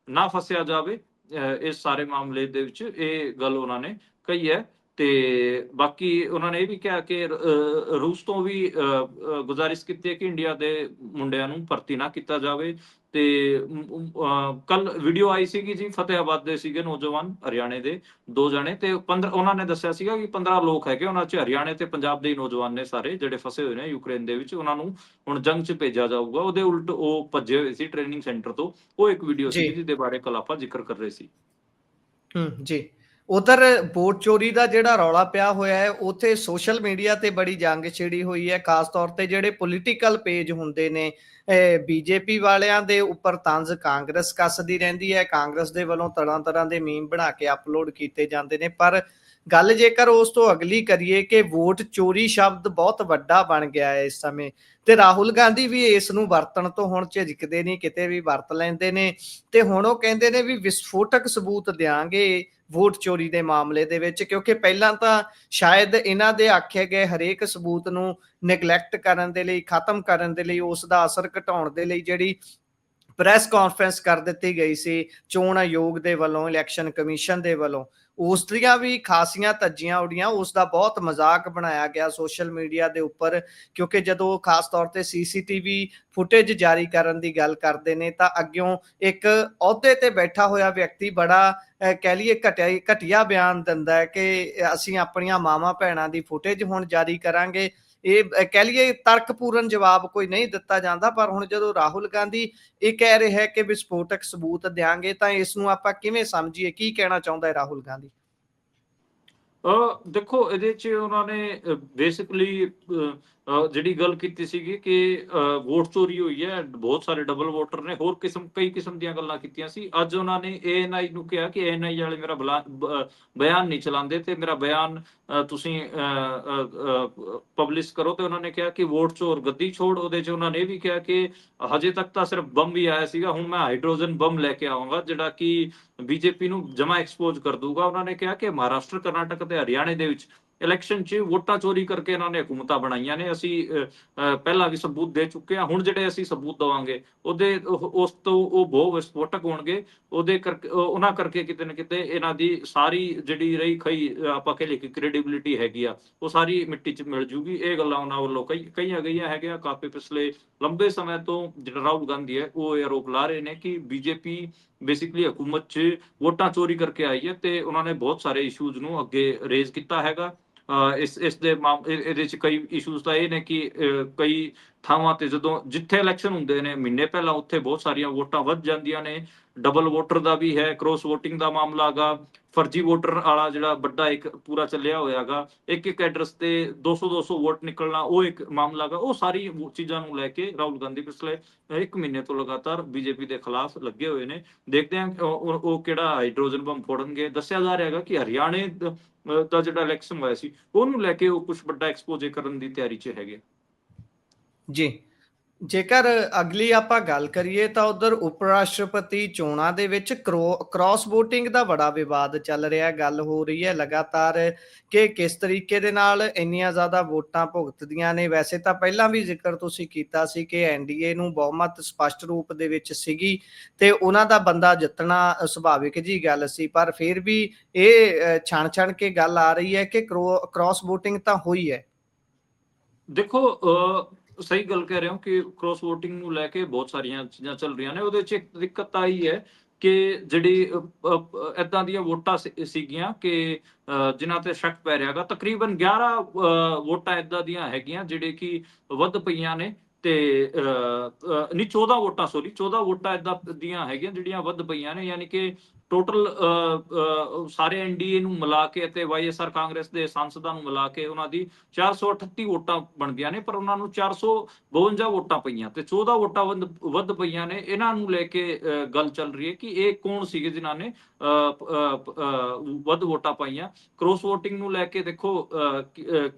ਨਾ ਫਸਿਆ ਜਾਵੇ ਅਹ, ਇਸ ਸਾਰੇ ਮਾਮਲੇ ਦੇ ਵਿੱਚ। ਇਹ ਗੱਲ ਉਹਨਾਂ ਨੇ ਕਹੀ ਹੈ। ਤੇ ਬਾਕੀ ਉਹਨਾਂ ਨੇ ਇਹ ਵੀ ਕਿਹਾ ਕਿ ਅਹ, ਰੂਸ ਤੋਂ ਵੀ ਅਹ, ਗੁਜ਼ਾਰਿਸ਼ ਕੀਤੀ ਹੈ ਕਿ ਇੰਡੀਆ ਦੇ ਮੁੰਡਿਆਂ ਨੂੰ ਭਰਤੀ ਨਾ ਕੀਤਾ ਜਾਵੇ। ਤੇ ਕੱਲ ਵੀਡੀਓ ਆਈ ਸੀਗੀ ਜੀ ਫਤਿਹਾਬਾਦ ਦੇ ਸੀਗੇ ਨੌਜਵਾਨ ਹਰਿਆਣੇ ਦੇ ਦੋ ਜਣੇ ਤੇ 15 ਉਹਨਾਂ ਨੇ ਦੱਸਿਆ ਸੀਗਾ ਕਿ 15 ਲੋਕ ਹੈਗੇ ਉਹਨਾਂ ਚ ਹਰਿਆਣੇ ਤੇ ਪੰਜਾਬ ਦੇ ਨੌਜਵਾਨ ਨੇ ਸਾਰੇ ਜਿਹੜੇ ਫਸੇ ਹੋਏ ਨੇ ਯੂਕਰੇਨ ਦੇ ਵਿੱਚ ਉਹਨਾਂ ਨੂੰ ਹੁਣ ਜੰਗ 'ਚ ਭੇਜਿਆ ਜਾਊਗਾ ਉਹਦੇ ਉਲਟ ਉਹ ਭੱਜੇ ਹੋਏ ਸੀ ਟ੍ਰੇਨਿੰਗ ਸੈਂਟਰ ਤੋਂ ਉਹ ਇੱਕ ਵੀਡੀਓ। ਸੀ ਜਿਹਦੇ ਬਾਰੇ ਕੱਲ ਆਪਾਂ ਜ਼ਿਕਰ ਕਰ ਰਹੇ ਸੀ ਹੂੰ ਜੀ ਉਧਰ ਵੋਟ ਚੋਰੀ ਦਾ ਜਿਹੜਾ ਰੌਲਾ ਪਿਆ ਹੋਇਆ ਹੈ, ਉਥੇ ਸੋਸ਼ਲ ਮੀਡੀਆ ਤੇ ਬੜੀ ਜੰਗ ਛਿੜੀ ਹੋਈ ਹੈ। ਖਾਸ ਤੌਰ ਤੇ ਜਿਹੜੇ ਪੋਲੀਟੀਕਲ ਪੇਜ ਹੁੰਦੇ ਨੇ ਬੀਜੇਪੀ ਵਾਲਿਆਂ ਦੇ ਉੱਪਰ ਤੰਜ਼ ਕਾਂਗਰਸ ਕੱਸਦੀ ਰਹਿੰਦੀ ਹੈ। ਕਾਂਗਰਸ ਦੇ ਵੱਲੋਂ ਤਰ੍ਹਾਂ ਤਰ੍ਹਾਂ ਦੇ ਮੀਮ ਬਣਾ ਕੇ ਅਪਲੋਡ ਕੀਤੇ ਜਾਂਦੇ ਨੇ। ਪਰ ਗੱਲ ਜੇਕਰ ਉਸ ਤੋਂ ਅਗਲੀ ਕਰੀਏ ਕਿ ਵੋਟ ਚੋਰੀ ਸ਼ਬਦ ਬਹੁਤ ਵੱਡਾ ਬਣ ਗਿਆ ਹੈ ਇਸ ਸਮੇਂ, ਤੇ ਰਾਹੁਲ ਗਾਂਧੀ ਵੀ ਇਸ ਨੂੰ ਵਰਤਣ ਤੋਂ ਹੁਣ ਝਿਜਕਦੇ ਨਹੀਂ ਕਿਤੇ ਵੀ ਵਰਤ ਲੈਂਦੇ ਨੇ। ਤੇ ਹੁਣ ਉਹ ਕਹਿੰਦੇ ਨੇ ਵੀ ਵਿਸਫੋਟਕ ਸਬੂਤ ਦਿਆਂਗੇ। ਵੋਟ ਚੋਰੀ ਦੇ ਮਾਮਲੇ ਦੇ ਵਿੱਚ, ਕਿਉਂਕਿ ਪਹਿਲਾਂ ਤਾਂ ਸ਼ਾਇਦ ਇਹਨਾਂ ਦੇ ਆਖੇ ਗਏ ਹਰੇਕ ਸਬੂਤ ਨੂੰ ਨੈਗਲੈਕਟ ਕਰਨ ਦੇ ਲਈ, ਖਤਮ ਕਰਨ ਦੇ ਲਈ ਉਸ ਦਾ ਅਸਰ ਘਟਾਉਣ ਦੇ ਲਈ ਜਿਹੜੀ ਪ੍ਰੈਸ ਕਾਨਫਰੰਸ ਕਰ ਦਿੱਤੀ ਗਈ ਸੀ ਚੋਣ ਆਯੋਗ ਦੇ ਵੱਲੋਂ ਇਲੈਕਸ਼ਨ ਕਮਿਸ਼ਨ ਦੇ ਵੱਲੋਂ। ਉਸ ਦੀਆਂ ਵੀ ਖਾਸੀਆਂ ਧੱਜੀਆਂ ਉਡੀਆਂ ਉਸ ਦਾ ਬਹੁਤ ਮਜ਼ਾਕ ਬਣਾਇਆ ਗਿਆ ਸੋਸ਼ਲ ਮੀਡੀਆ ਦੇ ਉੱਪਰ, ਕਿਉਂਕਿ ਜਦੋਂ ਖਾਸ ਤੌਰ ਤੇ ਸੀਸੀਟੀਵੀ ਫੁਟੇਜ ਜਾਰੀ ਕਰਨ ਦੀ ਗੱਲ ਕਰਦੇ ਨੇ, ਤਾਂ ਅੱਗਿਓਂ ਇੱਕ ਅਹੁਦੇ ਤੇ ਬੈਠਾ ਹੋਇਆ ਵਿਅਕਤੀ ਬੜਾ ਅਹ ਕਹਿ ਲਈਏ ਘਟਿਆ ਘਟਿਆ ਬਿਆਨ ਦਿੰਦਾ ਹੈ ਕਿ ਅਸੀਂ ਆਪਣੀਆਂ ਮਾਵਾਂ ਭੈਣਾਂ ਦੀ ਫੁਟੇਜ ਹੁਣ ਜਾਰੀ ਕਰਾਂਗੇ। ਇਹ ਕਹਿ ਲਈਏ ਤਰਕਪੂਰਨ ਜਵਾਬ ਕੋਈ ਨਹੀਂ ਦਿੱਤਾ ਜਾਂਦਾ, ਪਰ ਹੁਣ ਜਦੋਂ ਰਾਹੁਲ ਗਾਂਧੀ ਇਹ ਕਹਿ ਰਿਹਾ ਹੈ ਕਿ ਵਿਸਫੋਟਕ ਸਬੂਤ ਦਿਆਂਗੇ, ਤਾਂ ਇਸ ਨੂੰ ਆਪਾਂ ਕਿਵੇਂ ਸਮਝੀਏ? ਕੀ ਕਹਿਣਾ ਚਾਹੁੰਦਾ ਹੈ ਰਾਹੁਲ ਗਾਂਧੀ? ਅ ਦੇਖੋ, ਇਹਦੇ ਚ ਉਹਨਾਂ ਨੇ ਬੇਸਿਕਲੀ ਜਿਹੜੀ ਗੱਲ ਕੀਤੀ ਸੀਗੀ ਕਿ ਵੋਟ ਚੋਰੀ ਹੋਈ ਹੈ ਬਹੁਤ ਸਾਰੇ ਡਬਲ ਵੋਟਰ ਨੇ, ਹੋਰ ਕਿਸਮ, ਕਈ ਕਿਸਮ ਦੀਆਂ ਗੱਲਾਂ ਕੀਤੀਆਂ ਸੀ। ਅੱਜ ਉਹਨਾਂ ਨੇ ਏਐਨਆਈ ਨੂੰ ਕਿਹਾ ਕਿ ਏਐਨਆਈ ਵਾਲੇ ਮੇਰਾ ਬਿਆਨ ਨਹੀਂ ਚਲਾਉਂਦੇ ਤੇ ਮੇਰਾ ਬਿਆਨ ਤੁਸੀਂ ਪਬਲਿਸ਼ ਕਰੋ। ਤੇ ਉਹਨਾਂ ਨੇ ਕਿਹਾ ਕਿ ਵੋਟ ਚੋਰ ਗੱਦੀ ਛੋੜ। ਉਹਦੇ ਚ ਉਹਨਾਂ ਨੇ ਇਹ ਵੀ ਕਿਹਾ ਕਿ ਹਜੇ ਤੱਕ ਤਾਂ ਸਿਰਫ ਬੰਬ ਹੀ ਆਇਆ ਸੀਗਾ। ਹੁਣ ਮੈਂ ਹਾਈਡਰੋਜਨ ਬੰਬ ਲੈ ਕੇ ਆਵਾਂਗਾ, ਜਿਹੜਾ ਕਿ ਬੀਜੇਪੀ ਨੂੰ ਜਮਾ ਐਕਸਪੋਜ਼ ਕਰ ਦੂਗਾ ਉਹਨਾਂ ਨੇ ਕਿਹਾ ਕਿ ਮਹਾਰਾਸ਼ਟਰ, ਕਰਨਾਟਕ ਤੇ ਹਰਿਆਣੇ ਦੇ ਵਿੱਚ ਇਲੈਕਸ਼ਨ 'ਚ ਵੋਟਾਂ ਚੋਰੀ ਕਰਕੇ ਇਹਨਾਂ ਨੇ ਹਕੂਮਤਾਂ ਬਣਾਈਆਂ ਨੇ। ਅਸੀਂ ਪਹਿਲਾਂ ਵੀ ਸਬੂਤ ਦੇ ਚੁੱਕੇ ਹਾਂ। ਹੁਣ ਜਿਹੜੇ ਅਸੀਂ ਸਬੂਤ ਦਵਾਂਗੇ, ਉਹਦੇ, ਉਹ- ਉਸ ਤੋਂ ਉਹ ਬਹੁਤ ਵਿਸਫੋਟਕ ਹੋਣਗੇ। ਉਹਦੇ ਕਰਕੇ ਉਹਨਾਂ ਕਰਕੇ ਕਿਤੇ ਨਾ ਕਿਤੇ ਇਹਨਾਂ ਦੀ ਸਾਰੀ ਜਿਹੜੀ ਰਹੀ ਖਈ ਆਪਾਂ ਕਹ ਲਈਏ ਕਿ ਕ੍ਰੈਡੀਬਿਲਿਟੀ ਹੈਗੀ ਆ, ਉਹ ਸਾਰੀ ਮਿੱਟੀ 'ਚ ਮਿਲ ਜੂਗੀ। ਇਹ ਗੱਲਾਂ ਉਹਨਾਂ ਵੱਲੋਂ ਕਈ, ਕਈਆਂ ਗਈਆਂ ਹੈਗੀਆਂ। ਕਾਫੀ ਪਿਛਲੇ ਲੰਬੇ ਸਮੇਂ ਤੋਂ ਜਿਹੜਾ ਰਾਹੁਲ ਗਾਂਧੀ ਹੈ, ਉਹ ਇਹ ਆਰੋਪ ਲਾ ਰਹੇ ਨੇ ਕਿ ਬੀਜੇਪੀ ਬੇਸਿਕਲੀ ਹਕੂਮਤ 'ਚ ਵੋਟਾਂ ਚੋਰੀ ਕਰਕੇ ਆਈ ਹੈ ਤੇ ਉਹਨਾਂ ਨੇ ਬਹੁਤ ਸਾਰੇ ਇਸ਼ੂਜ਼ ਨੂੰ ਅੱਗੇ ਰੇਜ਼ ਕੀਤਾ ਹੈਗਾ। ਇਸ ਇਸ ਦੇ ਮਾਮ- ਇਹਦੇ ਚ ਕਈ ਇਸ਼ੂਜ਼ ਤਾਂ ਇਹ ਨੇ ਕਿ ਕਈ ਥਾਵਾਂ ਤੇ ਜਦੋਂ, ਜਿੱਥੇ ਇਲੈਕਸ਼ਨ ਹੁੰਦੇ ਨੇ, ਮਹੀਨੇ ਪਹਿਲਾਂ ਉੱਥੇ ਬਹੁਤ ਸਾਰੀਆਂ ਵੋਟਾਂ ਵੱਧ ਜਾਂਦੀਆਂ ਨੇ ਡਬਲ ਵੋਟਰ ਦਾ ਵੀ ਹੈ ਕ੍ਰੋਸ VOTING ਦਾ ਮਾਮਲਾ ਹੈਗਾ, ਫਰਜ਼ੀ ਵੋਟਰ ਵਾਲਾ ਜਿਹੜਾ ਵੱਡਾ ਇੱਕ ਪੂਰਾ ਚੱਲਿਆ ਹੋਇਆਗਾ ਇੱਕ ਇੱਕ ਐਡਰੈਸ ਤੇ 200 200 ਵੋਟ ਨਿਕਲਣਾ, ਉਹ ਇੱਕ ਮਾਮਲਾ ਹੈਗਾ, ਉਹ ਸਾਰੀ ਚੀਜ਼ਾਂ ਨੂੰ ਲੈ ਕੇ ਰਾਹੁਲ ਗਾਂਧੀ ਪਿਛਲੇ ਇੱਕ ਮਹੀਨੇ ਤੋਂ ਲਗਾਤਾਰ ਬੀਜੇਪੀ ਦੇ ਖਿਲਾਫ ਲੱਗੇ ਹੋਏ ਨੇ। ਦੇਖਦੇ ਹਾਂ, ਉਹ ਕਿਹੜਾ ਹਾਈਡਰੋਜਨ ਬੰਬ ਫੋੜਨਗੇ। ਦੱਸਿਆ ਜਾ ਰਿਹਾ ਹੈਗਾ ਕਿ ਹਰਿਆਣੇ ਦਾ ਜਿਹੜਾ ਇਲੈਕਸ਼ਨ ਹੋਇਆ ਸੀ, ਉਹਨੂੰ ਲੈ ਕੇ ਉਹ ਕੁਝ ਵੱਡਾ ਐਕਸਪੋਜ਼ੇ ਕਰਨ ਦੀ ਤਿਆਰੀ 'ਚ ਹੈਗੇ ਜੀ। ਜੇਕਰ ਅਗਲੀ ਆਪਾਂ ਗੱਲ ਕਰੀਏ ਤਾਂ ਉਧਰ ਉਪ ਰਾਸ਼ਟਰਪਤੀ ਚੋਣਾਂ ਦੇ ਵਿੱਚ ਕ੍ਰਾਸ VOTING ਦਾ ਬੜਾ ਵਿਵਾਦ ਚੱਲ ਰਿਹਾ ਗੱਲ ਹੋ ਰਹੀ ਹੈ ਲਗਾਤਾਰ ਕਿ ਕਿਸ ਤਰੀਕੇ ਦੇ ਨਾਲ ਇੰਨੀਆਂ ਜ਼ਿਆਦਾ ਵੋਟਾਂ ਭੁਗਤਦੀਆਂ ਨੇ। ਵੈਸੇ ਤਾਂ ਪਹਿਲਾਂ ਵੀ ਜ਼ਿਕਰ ਤੁਸੀਂ ਕੀਤਾ ਸੀ ਕਿ ਐਨਡੀਏ ਨੂੰ ਬਹੁਮਤ ਸਪਸ਼ਟ ਰੂਪ ਦੇ ਵਿੱਚ ਸੀਗੀ ਤੇ ਉਹਨਾਂ ਦਾ ਬੰਦਾ ਜਿੱਤਣਾ ਸੁਭਾਵਿਕ ਜੀ ਗੱਲ ਸੀ, ਪਰ ਫਿਰ ਵੀ ਇਹ ਛਣ ਛਣ ਕੇ ਗੱਲ ਆ ਰਹੀ ਹੈ ਕਿ ਕ੍ਰਾਸ VOTING ਤਾਂ ਹੋਈ ਹੈ। ਦੇਖੋ ਸਹੀ ਗੱਲ ਕਹਿ ਰਹੇ ਹੋ ਕਿ ਕ੍ਰਾਸ VOTING ਨੂੰ ਲੈ ਕੇ ਬਹੁਤ ਸਾਰੀਆਂ ਚੀਜ਼ਾਂ ਚੱਲ ਰਹੀਆਂ ਨੇ ਉਹਦੇ 'ਚ ਇੱਕ ਦਿੱਕਤ ਆਈ ਹੈ ਕਿ ਜਿਹੜੀ ਇਦਾਂ ਦੀਆਂ ਵੋਟਾਂ ਸੀਗੀਆਂ ਕਿ ਅਹ, ਜਿਨ੍ਹਾਂ ਤੇ ਸ਼ੱਕ ਪੈ ਰਿਹਾਗਾ ਤਕਰੀਬਨ 11 ਵੋਟਾਂ ਇਦਾਂ ਦੀਆਂ ਹੈਗੀਆਂ ਜਿਹੜੇ ਕਿ ਵੱਧ ਪਈਆਂ ਨੇ ਤੇ ਅਹ, ਅਹ, ਨਹੀਂ 14 ਵੋਟਾਂ ਸੋਰੀ 14 ਵੋਟਾਂ ਇਦਾਂ ਦੀਆਂ ਹੈਗੀਆਂ ਜਿਹੜੀਆਂ ਵੱਧ ਪਈਆਂ ਨੇ ਯਾਨੀ ਕਿ ਟੋਟਲ ਸਾਰੇ ਐਨਡੀਏ ਨੂੰ ਮਿਲਾ ਕੇ ਅਤੇ ਵਾਈਐਸਆਰ ਕਾਂਗਰਸ ਦੇ ਸੰਸਦਾਂ ਨੂੰ ਮਿਲਾ ਕੇ ਉਹਨਾਂ ਦੀ 438 ਵੋਟਾਂ ਬਣਦੀਆਂ ਨੇ ਪਰ ਉਹਨਾਂ ਨੂੰ 452 ਵੋਟਾਂ ਪਈਆਂ ਤੇ 14 ਵੋਟਾਂ ਵੱਧ- ਪਈਆਂ ਨੇ। ਇਹਨਾਂ ਨੂੰ ਲੈ ਕੇ ਅ, ਗੱਲ ਚੱਲ ਰਹੀ ਹੈ ਕਿ ਇਹ ਕੌਣ ਸੀਗੇ ਜਿਨ੍ਹਾਂ ਨੇ ਵੱਧ ਵੋਟਾਂ ਪਾਈਆਂ। ਕ੍ਰੋਸ VOTING ਨੂੰ ਲੈ ਕੇ ਦੇਖੋ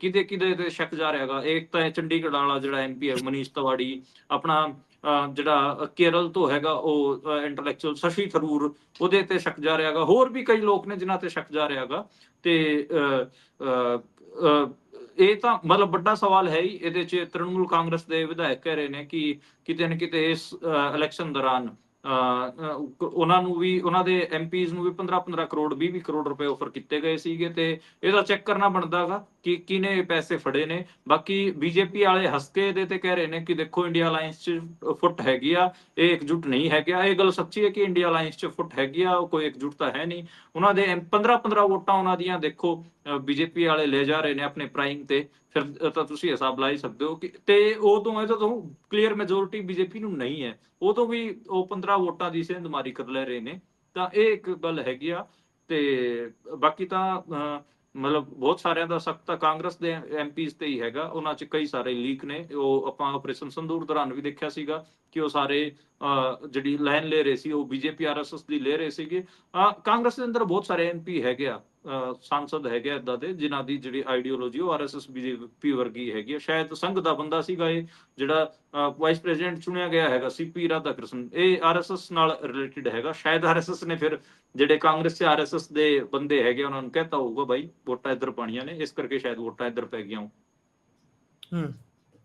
ਕਿਦੇ ਕਿਦੇ ਤੇ ਸ਼ੱਕ ਜਾ ਰਿਹਾ ਹੈਗਾ। ਇੱਕ ਤਾਂ ਇਹ ਚੰਡੀਗੜ੍ਹ ਵਾਲਾ ਜਿਹੜਾ ਐਮਪੀ ਹੈ ਮਨੀਸ਼ ਤਿਵਾੜੀ ਆਪਣਾ ਜਿਹੜਾ ਕੇਰਲ ਤੋਂ ਹੈਗਾ ਉਹ ਇੰਟੈਲੈਕਚੁਅਲ ਸ਼ਸ਼ੀ ਥਰੂਰ ਉਹਦੇ ਤੇ ਸ਼ੱਕ ਜਾ ਰਿਹਾ ਹੈਗਾ। ਹੋਰ ਵੀ ਕਈ ਲੋਕ ਨੇ ਜਿਨ੍ਹਾਂ ਤੇ ਸ਼ੱਕ ਜਾ ਰਿਹਾ ਹੈਗਾ। ਤੇ ਅ, ਅ, ਅ, ਇਹ ਤਾਂ ਮਤਲਬ ਵੱਡਾ ਸਵਾਲ ਹੈ ਹੀ। ਇਹਦੇ ਚ ਤ੍ਰਿਣਮੂਲ ਕਾਂਗਰਸ ਦੇ ਵਿਧਾਇਕ ਕਹਿ ਰਹੇ ਨੇ ਕਿ ਕਿਤੇ ਨਾ ਕਿਤੇ ਇਸ ਇਲੈਕਸ਼ਨ ਦੌਰਾਨ ਉਹਨਾਂ ਨੂੰ ਵੀ, ਉਹਨਾਂ ਦੇ ਐਮਪੀਜ਼ ਨੂੰ ਵੀ 15 15 ਕਰੋੜ 20 20 ਕਰੋੜ ਰੁਪਏ ਆਫਰ ਕੀਤੇ ਗਏ ਸੀਗੇ ਤੇ ਇਹਦਾ ਚੈੱਕ ਕਰਨਾ ਬਣਦਾਗਾ ਕਿ ਕਿਨੇ ਪੈਸੇ ਫੜੇ ਨੇ। ਬਾਕੀ ਬੀਜੇਪੀ ਵਾਲੇ ਹਸਕੇ ਦੇ ਤੇ ਕਹਿ ਰਹੇ ਨੇ ਕਿ ਦੇਖੋ ਇੰਡੀਆ ਅਲਾਈਅੰਸ ਚ ਫੁੱਟ ਹੈਗੀ ਆ, ਇਹ ਇਕਜੁੱਟ ਨਹੀਂ ਹੈਗਾ। ਇਹ ਗੱਲ ਸੱਚੀ ਹੈ ਕਿ ਇੰਡੀਆ ਅਲਾਈਅੰਸ ਚ ਫੁੱਟ ਹੈਗੀ ਆ ਕੋਈ ਇਕਜੁੱਟਤਾ ਹੈ ਨਹੀਂ। ਉਹਨਾਂ ਦੇ 15 15 ਵੋਟਾਂ ਉਹਨਾਂ ਦੀਆਂ ਦੇਖੋ ਬੀਜੇਪੀ ਵਾਲੇ ਲੈ ਜਾ ਰਹੇ ਨੇ ਆਪਣੇ ਪ੍ਰਾਈਮ ਤੇ ਫਿਰ ਤਾਂ ਤੁਸੀਂ ਹਿਸਾਬ ਲਾ ਹੀ ਸਕਦੇ ਹੋ ਕਿ ਤੇ ਉਦੋਂ ਇਹ ਤਾਂ ਕਲੀਅਰ ਮੈਜੋਰਿਟੀ ਬੀਜੇਪੀ ਨੂੰ ਨਹੀਂ ਹੈ। ਉਦੋਂ ਵੀ ਉਹ 15 ਵੋਟਾਂ ਦੀ ਸੇਂਧਮਾਰੀ ਕਰ ਲੈ ਰਹੇ ਨੇ। ਤਾਂ ਇਹ ਇੱਕ ਗੱਲ ਹੈਗੀ ਆ ਤੇ ਬਾਕੀ ਤਾਂ ਮਤਲਬ ਬਹੁਤ ਸਾਰਿਆਂ ਦਾ ਸਖਤ ਤਾਂ ਕਾਂਗਰਸ ਦੇ ਐਮਪੀਜ਼ ਤੇ ਹੀ ਹੈਗਾ। ਉਹਨਾਂ 'ਚ ਕਈ ਸਾਰੇ ਲੀਕ ਨੇ। ਉਹ ਆਪਾਂ ਆਪਰੇਸ਼ਨ ਸੰਦੂਰ ਦੌਰਾਨ ਵੀ ਦੇਖਿਆ ਸੀਗਾ ਕਿ ਉਹ ਸਾਰੇ ਅਹ, ਜਿਹੜੀ ਲਾਈਨ ਲੈ ਰਹੇ ਸੀ ਉਹ ਬੀਜੇਪੀ ਆਰਐਸਐਸ ਦੀ ਲੈ ਰਹੇ ਸੀਗੇ। ਕਾਂਗਰਸ ਦੇ ਅੰਦਰ ਬਹੁਤ ਸਾਰੇ ਐਮਪੀ ਹੈਗੇ ਆ। ਸਾਂਸਦ ਹੈਗੇ ਆ ਦੇ, ਜਿਨ੍ਹਾਂ ਦੀ ਜਿਹੜੀ ਆਈਡੀਓਲੋਜੀ ਉਹ ਆਰਐਸਐਸ ਬੀਜੇਪੀ ਵਰਗੀ ਹੈਗੀ ਆ। ਸ਼ਾਇਦ ਸੰਘ ਦਾ ਬੰਦਾ ਸੀਗਾ ਇਹ, ਜਿਹੜਾ ਵਾਈਸ ਪ੍ਰੈਜ਼ੀਡੈਂਟ ਚੁਣਿਆ ਗਿਆ ਹੈਗਾ ਸੀਪੀ ਰਾਧਾ ਕ੍ਰਿਸ਼ਨ ਇਹ ਆਰਐਸਐਸ ਨਾਲ ਰਿਲੇਟਡ ਹੈਗਾ। ਸ਼ਾਇਦ ਆਰਐਸਐਸ ਨੇ ਫਿਰ ਜਿਹੜੇ ਕਾਂਗਰਸ ਤੇ ਆਰਐਸਐਸ ਦੇ ਬੰਦੇ ਹੈਗੇ ਉਹਨਾਂ ਨੂੰ ਕਹਿਤਾ ਹੋਊਗਾ, ਬਾਈ, ਵੋਟਾਂ ਇੱਧਰ ਪਾਣੀਆਂ ਨੇ। ਇਸ ਕਰਕੇ ਸ਼ਾਇਦ ਵੋਟਾਂ ਇੱਧਰ ਪੈ ਗਈਆਂ ਹੂੰ,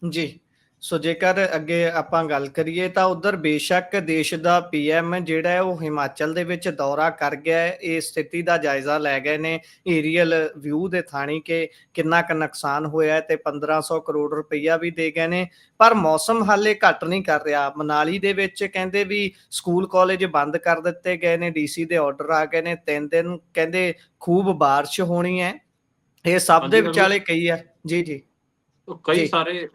ਜੀ। ਸੋ ਜੇਕਰ ਅੱਗੇ ਆਪਾਂ ਗੱਲ ਕਰੀਏ ਤਾਂ ਉਧਰ ਬੇਸ਼ੱਕ ਦੇਸ਼ ਦਾ ਪੀਐਮ ਜਿਹੜਾ ਹੈ ਉਹ ਹਿਮਾਚਲ ਦੇ ਵਿੱਚ ਦੌਰਾ ਕਰ ਗਿਆ ਹੈ ਇਹ ਸਥਿਤੀ ਦਾ ਜਾਇਜ਼ਾ ਲੈ ਗਏ ਨੇ ਏਰੀਅਲ ਵਿਊ ਦੇ ਥਾਣੀ ਕਿ ਕਿੰਨਾ ਕੁ ਨੁਕਸਾਨ ਹੋਇਆ ਹੈ ਤੇ 1500 ਕਰੋੜ ਰੁਪਈਆ ਵੀ ਦੇ ਗਏ ਨੇ ਪਰ ਮੌਸਮ ਹਾਲੇ ਘਟ ਨਹੀਂ ਕਰ ਰਿਹਾ ਮਨਾਲੀ ਦੇ ਵਿੱਚ ਕਹਿੰਦੇ ਵੀ ਸਕੂਲ ਕਾਲਜ ਬੰਦ ਕਰ ਦਿੱਤੇ ਗਏ ਨੇ ਡੀਸੀ ਦੇ ਆਰਡਰ ਆ ਗਏ ਨੇ ਤਿੰਨ ਦਿਨ ਕਹਿੰਦੇ ਖੂਬ بارش ਹੋਣੀ ਹੈ ਇਹ ਸਭ ਦੇ ਹਾਂਜੀ, ਵਿਚਾਲੇ ਕਈ ਹੈ ਜੀ ਜੀ ਉਹ ਕਈ। ਸਾਰੇ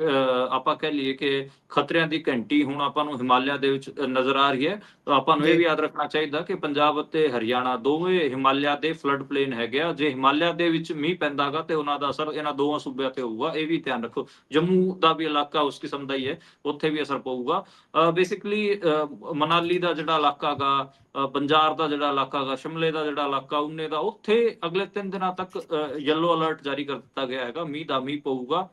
ਆਪਾਂ ਕਹਿ ਲਈਏ ਕਿ ਖਤਰਿਆਂ ਦੀ ਘੰਟੀ ਹੁਣ ਆਪਾਂ ਨੂੰ ਹਿਮਾਲਿਆ ਦੇ ਵਿੱਚ ਨਜ਼ਰ ਆ ਰਹੀ ਹੈ। ਤਾਂ ਆਪਾਂ ਨੂੰ ਇਹ। ਵੀ ਯਾਦ ਰੱਖਣਾ ਚਾਹੀਦਾ ਕਿ ਪੰਜਾਬ ਅਤੇ ਹਰਿਆਣਾ ਦੋਵੇਂ ਹਿਮਾਲਿਆ ਦੇ ਫਲੱਡ ਪਲੇਨ ਹੈਗੇ ਆ। ਜੇ ਹਿਮਾਲਿਆ ਦੇ ਵਿੱਚ ਮੀਂਹ ਪੈਂਦਾਗਾ ਤੇ ਉਹਨਾਂ ਦਾ ਅਸਰ ਇਹਨਾਂ ਦੋਵਾਂ ਸੂਬਿਆਂ ਤੇ ਹੋਊਗਾ। ਇਹ ਵੀ ਧਿਆਨ ਰੱਖੋ। ਜੰਮੂ ਦਾ ਵੀ ਇਲਾਕਾ ਉਸ ਕਿਸਮ ਦਾ ਹੀ ਹੈ। ਉੱਥੇ ਵੀ ਅਸਰ ਪਊਗਾ। ਬੇਸਿਕਲੀ ਮਨਾਲੀ ਦਾ ਜਿਹੜਾ ਇਲਾਕਾ ਗਾ ਬੰਜਾਰ ਦਾ ਜਿਹੜਾ ਇਲਾਕਾ ਗਾ ਸ਼ਿਮਲੇ ਦਾ ਜਿਹੜਾ ਇਲਾਕਾ ਉਹਨੇ ਦਾ ਉੱਥੇ ਅਗਲੇ 3 ਦਿਨਾਂ ਤੱਕ ਯੈਲੋ ਅਲਰਟ ਜਾਰੀ ਕਰ ਦਿੱਤਾ ਗਿਆ ਹੈਗਾ ਮੀਂਹ ਦਾ ਮੀਂਹ ਪਊਗਾ।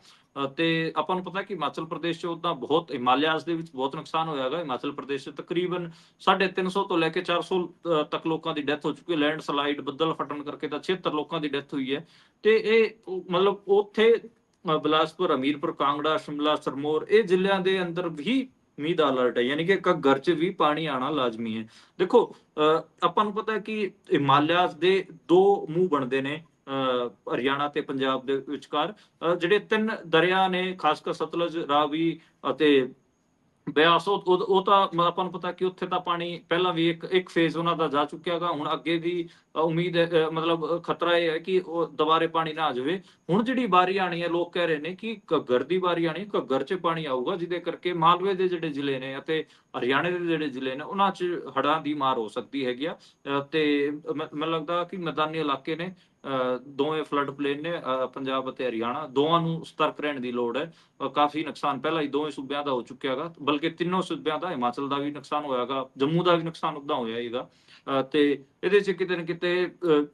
ਤੇ ਆਪਾਂ ਨੂੰ ਪਤਾ ਕਿ ਹਿਮਾਚਲ ਪ੍ਰਦੇਸ਼ 'ਚ ਉਦਾਂ ਬਹੁਤ ਹਿਮਾਲਿਆਸ ਦੇ ਵਿੱਚ ਬਹੁਤ ਨੁਕਸਾਨ ਹੋਇਆ ਹੈਗਾ। ਹਿਮਾਚਲ ਪ੍ਰਦੇਸ਼ 'ਚ ਤਕਰੀਬਨ 350 ਤੋਂ ਲੈ ਕੇ 400 ਅ, ਤੱਕ ਲੋਕਾਂ ਦੀ ਡੈਥ ਹੋ ਚੁੱਕੀ ਹੈ। ਲੈਂਡ ਸਲਾਈਡ ਬੱਦਲ ਫਟਣ ਕਰਕੇ ਤਾਂ 76 ਲੋਕਾਂ ਦੀ ਡੈਥ ਹੋਈ ਹੈ। ਤੇ ਇਹ ਮਤਲਬ ਉੱਥੇ ਅ, ਬਿਲਾਸਪੁਰ ਹਮੀਰਪੁਰ ਕਾਂਗੜਾ ਸ਼ਿਮਲਾ ਸਰਮੋਰ ਇਹ ਜ਼ਿਲ੍ਹਿਆਂ ਦੇ ਅੰਦਰ ਵੀ ਮੀਂਹ ਦਾ ਅਲਰਟ ਹੈ ਯਾਨੀ ਕਿ ਘੱਗਰ 'ਚ ਵੀ ਪਾਣੀ ਆਣਾ ਲਾਜ਼ਮੀ ਹੈ। ਦੇਖੋ ਅ, ਆਪਾਂ ਨੂੰ ਪਤਾ ਹੈ ਕਿ ਹਿਮਾਲਿਆਸ ਦੇ ਦੋ ਮੂੰਹ ਬਣਦੇ ਨੇ ਅ, ਹਰਿਆਣਾ ਤੇ ਪੰਜਾਬ ਦੇ ਵਿਚਕਾਰ। ਜਿਹੜੇ ਤਿੰਨ ਦਰਿਆ ਨੇ ਖਾਸ ਕਰ ਸਤਲੁਜ ਰਾਵੀ ਅਤੇ ਬਿਆਸ ਉਹ ਉਹ ਤਾਂ ਆਪਾਂ ਨੂੰ ਪਤਾ ਕਿ ਉੱਥੇ ਤਾਂ ਪਾਣੀ ਪਹਿਲਾਂ ਵੀ ਇੱਕ ਇੱਕ ਫੇਜ਼ ਉਹਨਾਂ ਦਾ ਜਾ ਚੁੱਕਿਆ ਹੈਗਾ ਹੁਣ ਅੱਗੇ ਵੀ ਉਮੀਦ ਮਤਲਬ ਖਤਰਾ ਇਹ ਹੈ ਕਿ ਉਹ ਦੁਬਾਰੇ ਪਾਣੀ ਨਾ ਆ ਜਾਵੇ। ਹੁਣ ਜਿਹੜੀ ਵਾਰੀ ਆਣੀ ਹੈ, ਲੋਕ ਕਹਿ ਰਹੇ ਨੇ ਕਿ ਘੱਗਰ ਦੀ ਵਾਰੀ ਆਣੀ ਘੱਗਰ 'ਚ ਪਾਣੀ ਆਊਗਾ, ਜਿਹਦੇ ਕਰਕੇ ਮਾਲਵੇ ਦੇ ਜਿਹੜੇ ਜ਼ਿਲ੍ਹੇ ਨੇ ਅਤੇ ਹਰਿਆਣੇ ਦੇ ਜਿਹੜੇ ਜ਼ਿਲ੍ਹੇ ਨੇ ਉਹਨਾਂ 'ਚ ਹੜ੍ਹਾਂ ਦੀ ਮਾਰ ਹੋ ਸਕਦੀ ਹੈਗੀ ਆ। ਅ, ਤੇ ਮੈਨੂੰ ਲੱਗਦਾ ਕਿ ਮੈਦਾਨੀ ਇਲਾਕੇ ਨੇ ਦੋਵੇਂ ਫਲੱਡ ਪਲੇਨ ਨੇ ਪੰਜਾਬ ਅਤੇ ਹਰਿਆਣਾ। ਦੋਵਾਂ ਨੂੰ ਸਤਰਕ ਰਹਿਣ ਦੀ ਲੋੜ ਹੈ। ਕਾਫੀ ਨੁਕਸਾਨ ਪਹਿਲਾਂ ਹੀ ਦੋਵੇਂ ਸੂਬਿਆਂ ਦਾ ਹੋ ਚੁੱਕਿਆ ਹੈਗਾ ਬਲਕਿ ਤਿੰਨੋਂ ਸੂਬਿਆਂ ਦਾ ਹਿਮਾਚਲ ਦਾ ਵੀ ਨੁਕਸਾਨ ਹੋਇਆਗਾ ਜੰਮੂ ਦਾ ਵੀ ਨੁਕਸਾਨ ਉਦਾਂ ਹੋਇਆ ਹੈਗਾ ਅ, ਤੇ ਇਹਦੇ 'ਚ ਕਿਤੇ ਨਾ ਕਿਤੇ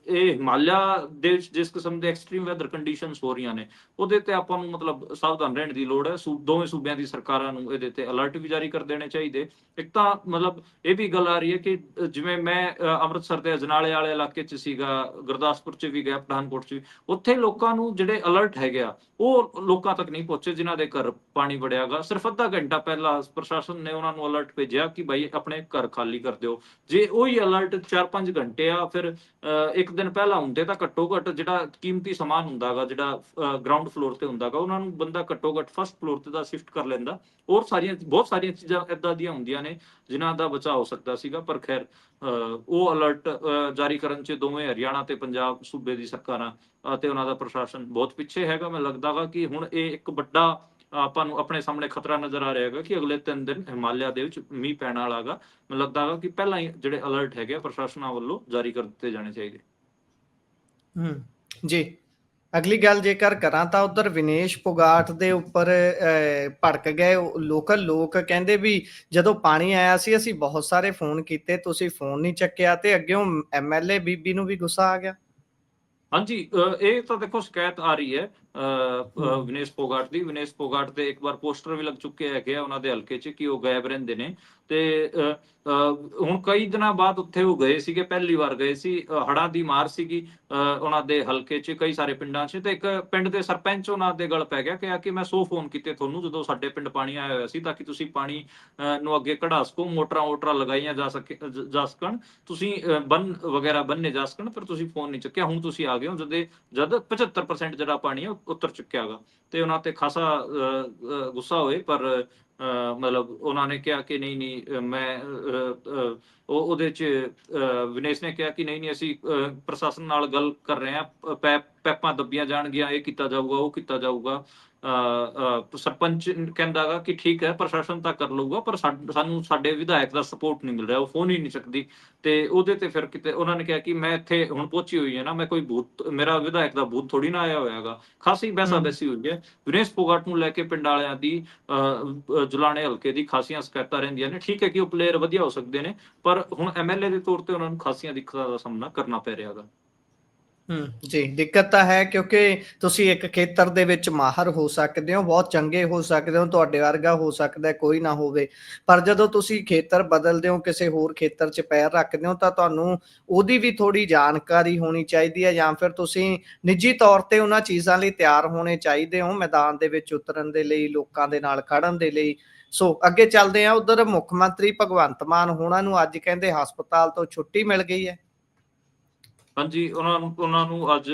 ਇਹ ਹਿਮਾਲਿਆ ਦੇ ਜਿਸ ਕਿਸਮ ਦੇ ਐਕਸਟ੍ਰੀਮ ਵੈਦਰ ਕੰਡੀਸ਼ਨਸ ਹੋ ਰਹੀਆਂ ਨੇ ਉਹਦੇ ਤੇ ਆਪਾਂ ਨੂੰ ਮਤਲਬ ਸਾਵਧਾਨ ਰਹਿਣ ਦੀ ਲੋੜ ਹੈ। ਸੂ- ਦੋਵੇਂ ਸੂਬਿਆਂ ਦੀ ਸਰਕਾਰਾਂ ਨੂੰ ਇਹਦੇ ਤੇ ਅਲਰਟ ਵੀ ਜਾਰੀ ਕਰ ਦੇਣੇ ਚਾਹੀਦੇ। ਇੱਕ ਤਾਂ ਮਤਲਬ ਇਹ ਵੀ ਗੱਲ ਆ ਰਹੀ ਹੈ ਕਿ ਜਿਵੇਂ ਮੈਂ ਅੰਮ੍ਰਿਤਸਰ ਦੇ ਅਜਨਾਲੇ ਵਾਲੇ ਇਲਾਕੇ 'ਚ ਸੀਗਾ ਗੁਰਦਾਸਪੁਰ 'ਚ ਵੀ ਗਿਆ ਪਠਾਨਕੋਟ 'ਚ ਵੀ ਉੱਥੇ ਲੋਕਾਂ ਨੂੰ ਜਿਹੜੇ ਅਲਰਟ ਹੈਗੇ ਆ ਉਹ ਲੋਕਾਂ ਤੱਕ ਨਹੀਂ ਪਹੁੰਚੇ ਜਿਨ੍ਹਾਂ ਦੇ ਘਰ ਪਾਣੀ ਵੜਿਆਗਾ। ਸਿਰਫ ਅੱਧਾ ਘੰਟਾ ਪਹਿਲਾਂ ਪ੍ਰਸ਼ਾਸਨ ਨੇ ਉਹਨਾਂ ਨੂੰ ਅਲਰਟ ਭੇਜਿਆ ਕਿ ਭਾਈ ਆਪਣੇ ਘਰ ਖਾਲੀ ਕਰ ਦਿਓ। ਜੇ ਉਹੀ ਅਲਰਟ 4-5 ਘੰਟੇ ਆ ਫਿਰ ਅ, ਇੱਕ ਦਿਨ ਪਹਿਲਾਂ ਹੁੰਦੇ ਤਾਂ ਘੱਟੋ ਘੱਟ ਜਿਹੜਾ ਕੀਮਤੀ ਸਮਾਨ ਹੁੰਦਾਗਾ ਜਿਹੜਾ ਗਰਾਊਂਡ ਫਲੋਰ ਤੇ ਹੁੰਦਾਗਾ ਉਹਨਾਂ ਨੂੰ ਬੰਦਾ ਘੱਟੋ ਘੱਟ ਫਸਟ ਫਲੋਰ ਤੇ ਦਾ ਸ਼ਿਫਟ ਕਰ ਲੈਂਦਾ। ਹੋਰ ਸਾਰੀਆਂ ਬਹੁਤ ਸਾਰੀਆਂ ਚੀਜ਼ਾਂ ਇਦਾਂ ਦੀਆਂ ਹੁੰਦੀਆਂ ਨੇ, ਜਿਨ੍ਹਾਂ ਦਾ ਬਚਾਅ ਹੋ ਸਕਦਾ ਸੀਗਾ, ਪਰ ਖੈਰ ਉਹ ਅਲਰਟ ਜਾਰੀ ਕਰਨ 'ਚ ਦੋਵੇਂ ਹਰਿਆਣਾ ਤੇ ਪੰਜਾਬ ਸੂਬੇ ਦੀ ਸਰਕਾਰਾਂ ਅਤੇ ਉਹਨਾਂ ਦਾ ਪ੍ਰਸ਼ਾਸਨ ਬਹੁਤ ਪਿੱਛੇ ਹੈਗਾ। ਮੈਨੂੰ ਲੱਗਦਾਗਾ ਕਿ ਹੁਣ ਇਹ ਇੱਕ ਵੱਡਾ, ਆਪਾਂ ਨੂੰ ਆਪਣੇ ਸਾਹਮਣੇ ਖਤਰਾ ਨਜ਼ਰ ਆ ਰਿਹਾ ਹੈਗਾ ਕਿ ਅਗਲੇ 3 ਦਿਨ ਹਿਮਾਲਿਆ ਦੇ ਵਿੱਚ ਮੀਂਹ ਪੈਣ ਵਾਲਾ ਹੈਗਾ। ਮੈਨੂੰ ਲੱਗਦਾ ਹੈਗਾ ਕਿ ਪਹਿਲਾਂ ਹੀ ਜਿਹੜੇ ਅਲਰਟ ਹੈਗੇ ਆ, ਪ੍ਰਸ਼ਾਸਨਾਂ ਵੱਲੋਂ ਜਾਰੀ ਕਰ ਦਿੱਤੇ ਜਾਣੇ ਚਾਹੀਦੇ। ਹੂੰ, ਜੀ। ਅਗਲੀ ਗੱਲ ਜੇਕਰ ਕਰਾਂ ਤਾਂ ਉਧਰ ਵਿਨੇਸ਼ ਪੁਗਾਟ ਦੇ ਉੱਪਰ ਭੜਕ ਗਏ। ਲੋਕਲ ਲੋਕ ਕਹਿੰਦੇ ਵੀ ਜਦੋਂ ਪਾਣੀ ਆਇਆ ਸੀ, ਅਸੀਂ ਬਹੁਤ ਸਾਰੇ ਫੋਨ ਕੀਤੇ, ਤੁਸੀਂ ਫੋਨ ਨਹੀਂ ਚੱਕਿਆ ਤੇ ਅੱਗੇੋਂ ਐਮਐਲਏ ਬੀਬੀ ਨੂੰ ਵੀ ਗੁੱਸਾ ਆ ਗਿਆ। ਹਾਂਜੀ ਇਹ ਤਾਂ ਦੇਖੋ ਸ਼ਿਕਾਇਤ ਆ ਰਹੀ ਹੈ। ਵਿਨੇਸ਼ ਪੋਗਾਟ ਦੀ। ਵਿਨੇਸ਼ ਪੋਗਾਟ ਦੇ ਇੱਕ ਵਾਰ ਪੋਸਟਰ ਵੀ ਲੱਗ ਚੁੱਕੇ ਹੈਗੇ ਆ ਉਹਨਾਂ ਦੇ ਹਲਕੇ 'ਚ ਕਿ ਉਹ ਗਾਇਬ ਰਹਿੰਦੇ ਨੇ। ਤੇ ਹੁਣ ਕਈ ਦਿਨਾਂ ਬਾਅਦ ਉੱਥੇ ਉਹ ਗਏ ਸੀਗੇ ਪਹਿਲੀ ਵਾਰ ਗਏ ਸੀ। ਅ, ਹੜ੍ਹਾਂ ਦੀ ਮਾਰ ਸੀਗੀ ਉਹਨਾਂ ਦੇ ਹਲਕੇ 'ਚ ਕਈ ਸਾਰੇ ਪਿੰਡਾਂ 'ਚ। ਤੇ ਇੱਕ ਪਿੰਡ ਦੇ ਸਰਪੰਚ ਉਹਨਾਂ ਦੇ ਗਲ ਪੈ ਗਿਆ ਕਿ ਆ ਕਿ ਮੈਂ ਸੌ ਫੋਨ ਕੀਤੇ ਤੁਹਾਨੂੰ ਜਦੋਂ ਸਾਡੇ ਪਿੰਡ ਪਾਣੀ ਆਇਆ ਹੋਇਆ ਸੀ ਤਾਂ ਕਿ ਤੁਸੀਂ ਪਾਣੀ ਨੂੰ ਅੱਗੇ ਕਢਾ ਸਕੋ ਮੋਟਰਾਂ ਵੋਟਰਾਂ ਲਗਾਈਆਂ ਜਾ ਸਕੇ ਜ- ਸਕਣ। ਤੁਸੀਂ ਬੰਨ ਵਗੈਰਾ ਬੰਨੇ ਜਾ ਸਕਣ ਪਰ ਤੁਸੀਂ ਫੋਨ ਨਹੀਂ ਚੱਕਿਆ। ਹੁਣ ਤੁਸੀਂ ਆ ਗਏ ਹੋ ਜਦ ਜਦ 75% ਜਿਹੜਾ ਪਾਣੀ ਹੈ ਉਹ ਉਤਰ ਚੁੱਕਿਆ ਹੈਗਾ ਤੇ ਉਹਨਾਂ ਤੇ ਖਾਸਾ ਅ, ਗੁੱਸਾ ਹੋਏ ਪਰ ਅ, ਮਤਲਬ ਉਹਨਾਂ ਨੇ ਕਿਹਾ ਕਿ ਨਹੀਂ ਨਹੀਂ ਮੈਂ ਅ, ਅ, ਉਹ ਉਹਦੇ ਚ ਵਿਨੇਸ਼ ਨੇ ਕਿਹਾ ਕਿ ਨਹੀਂ ਨਹੀਂ ਅਸੀਂ ਪ੍ਰਸ਼ਾਸਨ ਨਾਲ ਗੱਲ ਕਰ ਰਹੇ ਹਾਂ ਪੈਪ ਦੱਬੀਆਂ ਜਾਣਗੀਆਂ ਇਹ ਕੀਤਾ ਜਾਊਗਾ ਉਹ ਕੀਤਾ ਜਾਊਗਾ। ਸਰਪੰਚ ਕਹਿੰਦਾਗਾ ਕਿ ਠੀਕ ਹੈ ਪ੍ਰਸ਼ਾਸਨ ਤਾਂ ਕਰ ਲਊਗਾ ਪਰ ਸਾਨੂੰ ਸਾਡੇ ਵਿਧਾਇਕ ਦਾ ਸਪੋਰਟ ਨਹੀਂ ਮਿਲ ਰਿਹਾ ਉਹ ਫੋਨ ਹੀ ਨਹੀਂ ਚੱਕਦੀ। ਤੇ ਉਹਦੇ ਤੇ ਫਿਰ ਕਿਤੇ ਉਹਨਾਂ ਨੇ ਕਿਹਾ ਕਿ ਮੈਂ ਇੱਥੇ ਹੁਣ ਪਹੁੰਚੀ ਹੋਈ ਹੈ ਨਾ ਮੈਂ ਕੋਈ ਭੂਤ ਮੇਰਾ ਵਿਧਾਇਕ ਦਾ ਭੂਤ ਥੋੜੀ ਨਾ ਆਇਆ ਹੋਇਆਗਾ। ਖਾਸੀ ਬੈਸਾ। ਬੈਸੀ ਹੋਈ ਹੈ। ਵਿਨੇਸ਼ ਪੋਗਾਟ ਨੂੰ ਲੈ ਕੇ ਪਿੰਡ ਵਾਲਿਆਂ ਦੀ ਜੁਲਾਣੇ ਹਲਕੇ ਦੀ ਖਾਸੀਆਂ ਸ਼ਿਕਾਇਤਾਂ ਰਹਿੰਦੀਆਂ ਨੇ। ਠੀਕ ਹੈ ਕਿ ਉਹ ਪਲੇਅਰ ਵਧੀਆ ਹੋ ਸਕਦੇ ਨੇ ਪਰ ਹੁਣ ਐਮਐਲਏ ਦੇ ਤੌਰ ਤੇ ਉਹਨਾਂ ਨੂੰ ਖਾਸੀਆਂ ਦਿੱਕਤਾਂ ਦਾ ਸਾਹਮਣਾ ਕਰਨਾ ਪੈ ਰਿਹਾ ਹੈਗਾ ਹੂੰ, ਜੀ, ਦਿੱਕਤ ਤਾਂ ਹੈ ਕਿਉਂਕਿ ਤੁਸੀਂ ਇੱਕ ਖੇਤਰ ਦੇ ਵਿੱਚ ਮਾਹਰ ਹੋ ਸਕਦੇ ਹੋ, ਬਹੁਤ ਚੰਗੇ ਹੋ ਸਕਦੇ ਹੋ, ਤੁਹਾਡੇ ਵਰਗਾ ਹੋ ਸਕਦਾ ਕੋਈ ਨਾ ਹੋਵੇ। ਪਰ ਜਦੋਂ ਤੁਸੀਂ ਖੇਤਰ ਬਦਲਦੇ ਹੋ, ਕਿਸੇ ਹੋਰ ਖੇਤਰ 'ਚ ਪੈਰ ਰੱਖਦੇ ਹੋ, ਤਾਂ ਤੁਹਾਨੂੰ ਉਹਦੀ ਵੀ ਥੋੜੀ ਜਾਣਕਾਰੀ ਹੋਣੀ ਚਾਹੀਦੀ ਹੈ ਜਾਂ ਫਿਰ ਤੁਸੀਂ ਨਿੱਜੀ ਤੌਰ ਤੇ ਉਹਨਾਂ ਚੀਜ਼ਾਂ ਲਈ ਤਿਆਰ ਹੋਣੇ ਚਾਹੀਦੇ ਹੋ, ਮੈਦਾਨ ਦੇ ਵਿੱਚ ਉਤਰਨ ਦੇ ਲਈ, ਲੋਕਾਂ ਦੇ ਨਾਲ ਖੜਨ ਦੇ ਲਈ। ਸੋ ਅੱਗੇ ਚੱਲਦੇ ਹਾਂ, ਉਧਰ ਮੁੱਖ ਮੰਤਰੀ ਭਗਵੰਤ ਮਾਨ ਹੋਣਾ ਨੂੰ ਅੱਜ ਕਹਿੰਦੇ ਹਸਪਤਾਲ ਤੋਂ ਛੁੱਟੀ ਮਿਲ ਗਈ ਹੈ। ਹਾਂਜੀ, ਉਹਨਾਂ ਨੂੰ ਉਹਨਾਂ ਨੂੰ ਅੱਜ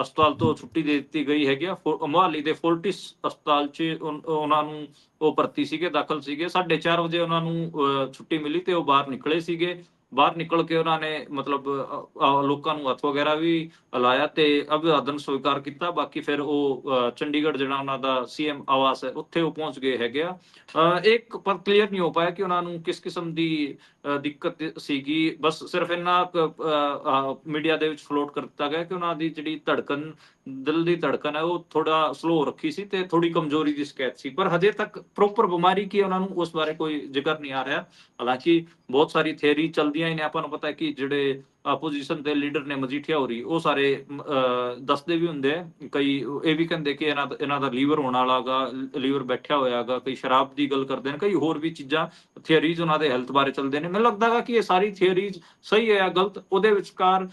ਹਸਪਤਾਲ ਤੋਂ ਛੁੱਟੀ ਦੇ ਦਿੱਤੀ ਗਈ ਹੈਗੀ ਆ। ਮੋਹਾਲੀ ਦੇ ਫੋਰਟਿਸ ਹਸਪਤਾਲ 'ਚ ਉਹਨਾਂ ਨੂੰ ਉਹ ਭਰਤੀ ਸੀਗੇ, ਦਾਖਲ ਸੀਗੇ। 4:30 ਵਜੇ ਉਹਨਾਂ ਨੂੰ ਛੁੱਟੀ ਮਿਲੀ ਤੇ ਉਹ ਬਾਹਰ ਨਿਕਲੇ ਸੀਗੇ। ਬਾਹਰ ਨਿਕਲ ਕੇ ਉਹਨਾਂ ਨੇ ਮਤਲਬ ਲੋਕਾਂ ਨੂੰ ਹੱਥ ਵਗੈਰਾ ਵੀ ਲਾਇਆ ਤੇ ਅਭਿਵਾਦਨ ਸਵੀਕਾਰ ਕੀਤਾ। ਬਾਕੀ ਫਿਰ ਉਹ ਚੰਡੀਗੜ੍ਹ ਜਿਹੜਾ ਉਹਨਾਂ ਦਾ ਸੀਐਮ ਆਵਾਸ ਹੈ, ਉੱਥੇ ਉਹ ਪਹੁੰਚ ਗਏ ਹੈਗੇ ਆ। ਇੱਕ ਪਰ ਕਲੀਅਰ ਨਹੀਂ ਹੋ ਪਾਇਆ ਕਿ ਉਹਨਾਂ ਨੂੰ ਕਿਸ ਕਿਸਮ ਦੀ ਦਿੱਕਤ ਸੀਗੀ। ਬਸ ਸਿਰਫ ਇੰਨਾ ਮੀਡੀਆ ਦੇ ਵਿੱਚ ਫਲੋਟ ਕਰ ਦਿੱਤਾ ਗਿਆ ਕਿ ਉਹਨਾਂ ਦੀ ਜਿਹੜੀ ਧੜਕਨ, ਦਿਲ ਦੀ ਧੜਕਨ ਹੈ, ਉਹ ਥੋੜਾ ਸਲੋ ਰੱਖੀ ਸੀ ਤੇ ਥੋੜੀ ਕਮਜ਼ੋਰੀ ਦੀ ਸ਼ਿਕਾਇਤ ਸੀ। ਪਰ ਹਜੇ ਤੱਕ ਪ੍ਰੋਪਰ ਬਿਮਾਰੀ ਕੀ ਉਹਨਾਂ ਨੂੰ ਉਸ ਬਾਰੇ ਕੋਈ ਜ਼ਿਕਰ ਨਹੀਂ ਆ ਰਿਹਾ। ਹਾਲਾਂਕਿ ਬਹੁਤ ਸਾਰੀ ਥਿਊਰੀ ਚੱਲਦੀ ਹੀ ਨੇ ਆਪਾਂ ਨੂੰ ਪਤਾ ਕਿ ਜਿਹੜੇ ਆਪੋਜੀਸ਼ਨ ਦੇ ਲੀਡਰ ਨੇ ਮਜੀਠੀਆ ਹੋਰੀ, ਉਹ ਸਾਰੇ ਦੱਸਦੇ ਵੀ ਹੁੰਦੇ ਕਈ, ਇਹ ਵੀ ਕਹਿੰਦੇ ਕਿ ਇਹਨਾਂ ਦਾ ਇਹਨਾਂ ਦਾ ਲੀਵਰ ਹੋਣ ਵਾਲਾਗਾ ਲੀਵਰ ਬੈਠਿਆ ਹੋਇਆਗਾ ਕਈ ਸ਼ਰਾਬ ਦੀ ਗੱਲ ਕਰਦੇ ਨੇ, ਕਈ ਹੋਰ ਵੀ ਚੀਜ਼ਾਂ ਥਿਊਰੀਜ਼ ਉਹਨਾਂ ਦੇ ਹੈਲਥ ਬਾਰੇ ਚੱਲਦੇ ਨੇ। ਮੈਨੂੰ ਲੱਗਦਾ ਕਿ ਇਹ ਸਾਰੀ ਥਿਊਰੀਜ਼ ਸਹੀ ਹੈ ਜਾਂ ਗਲਤ, ਉਹਦੇ ਵਿਚਕਾਰ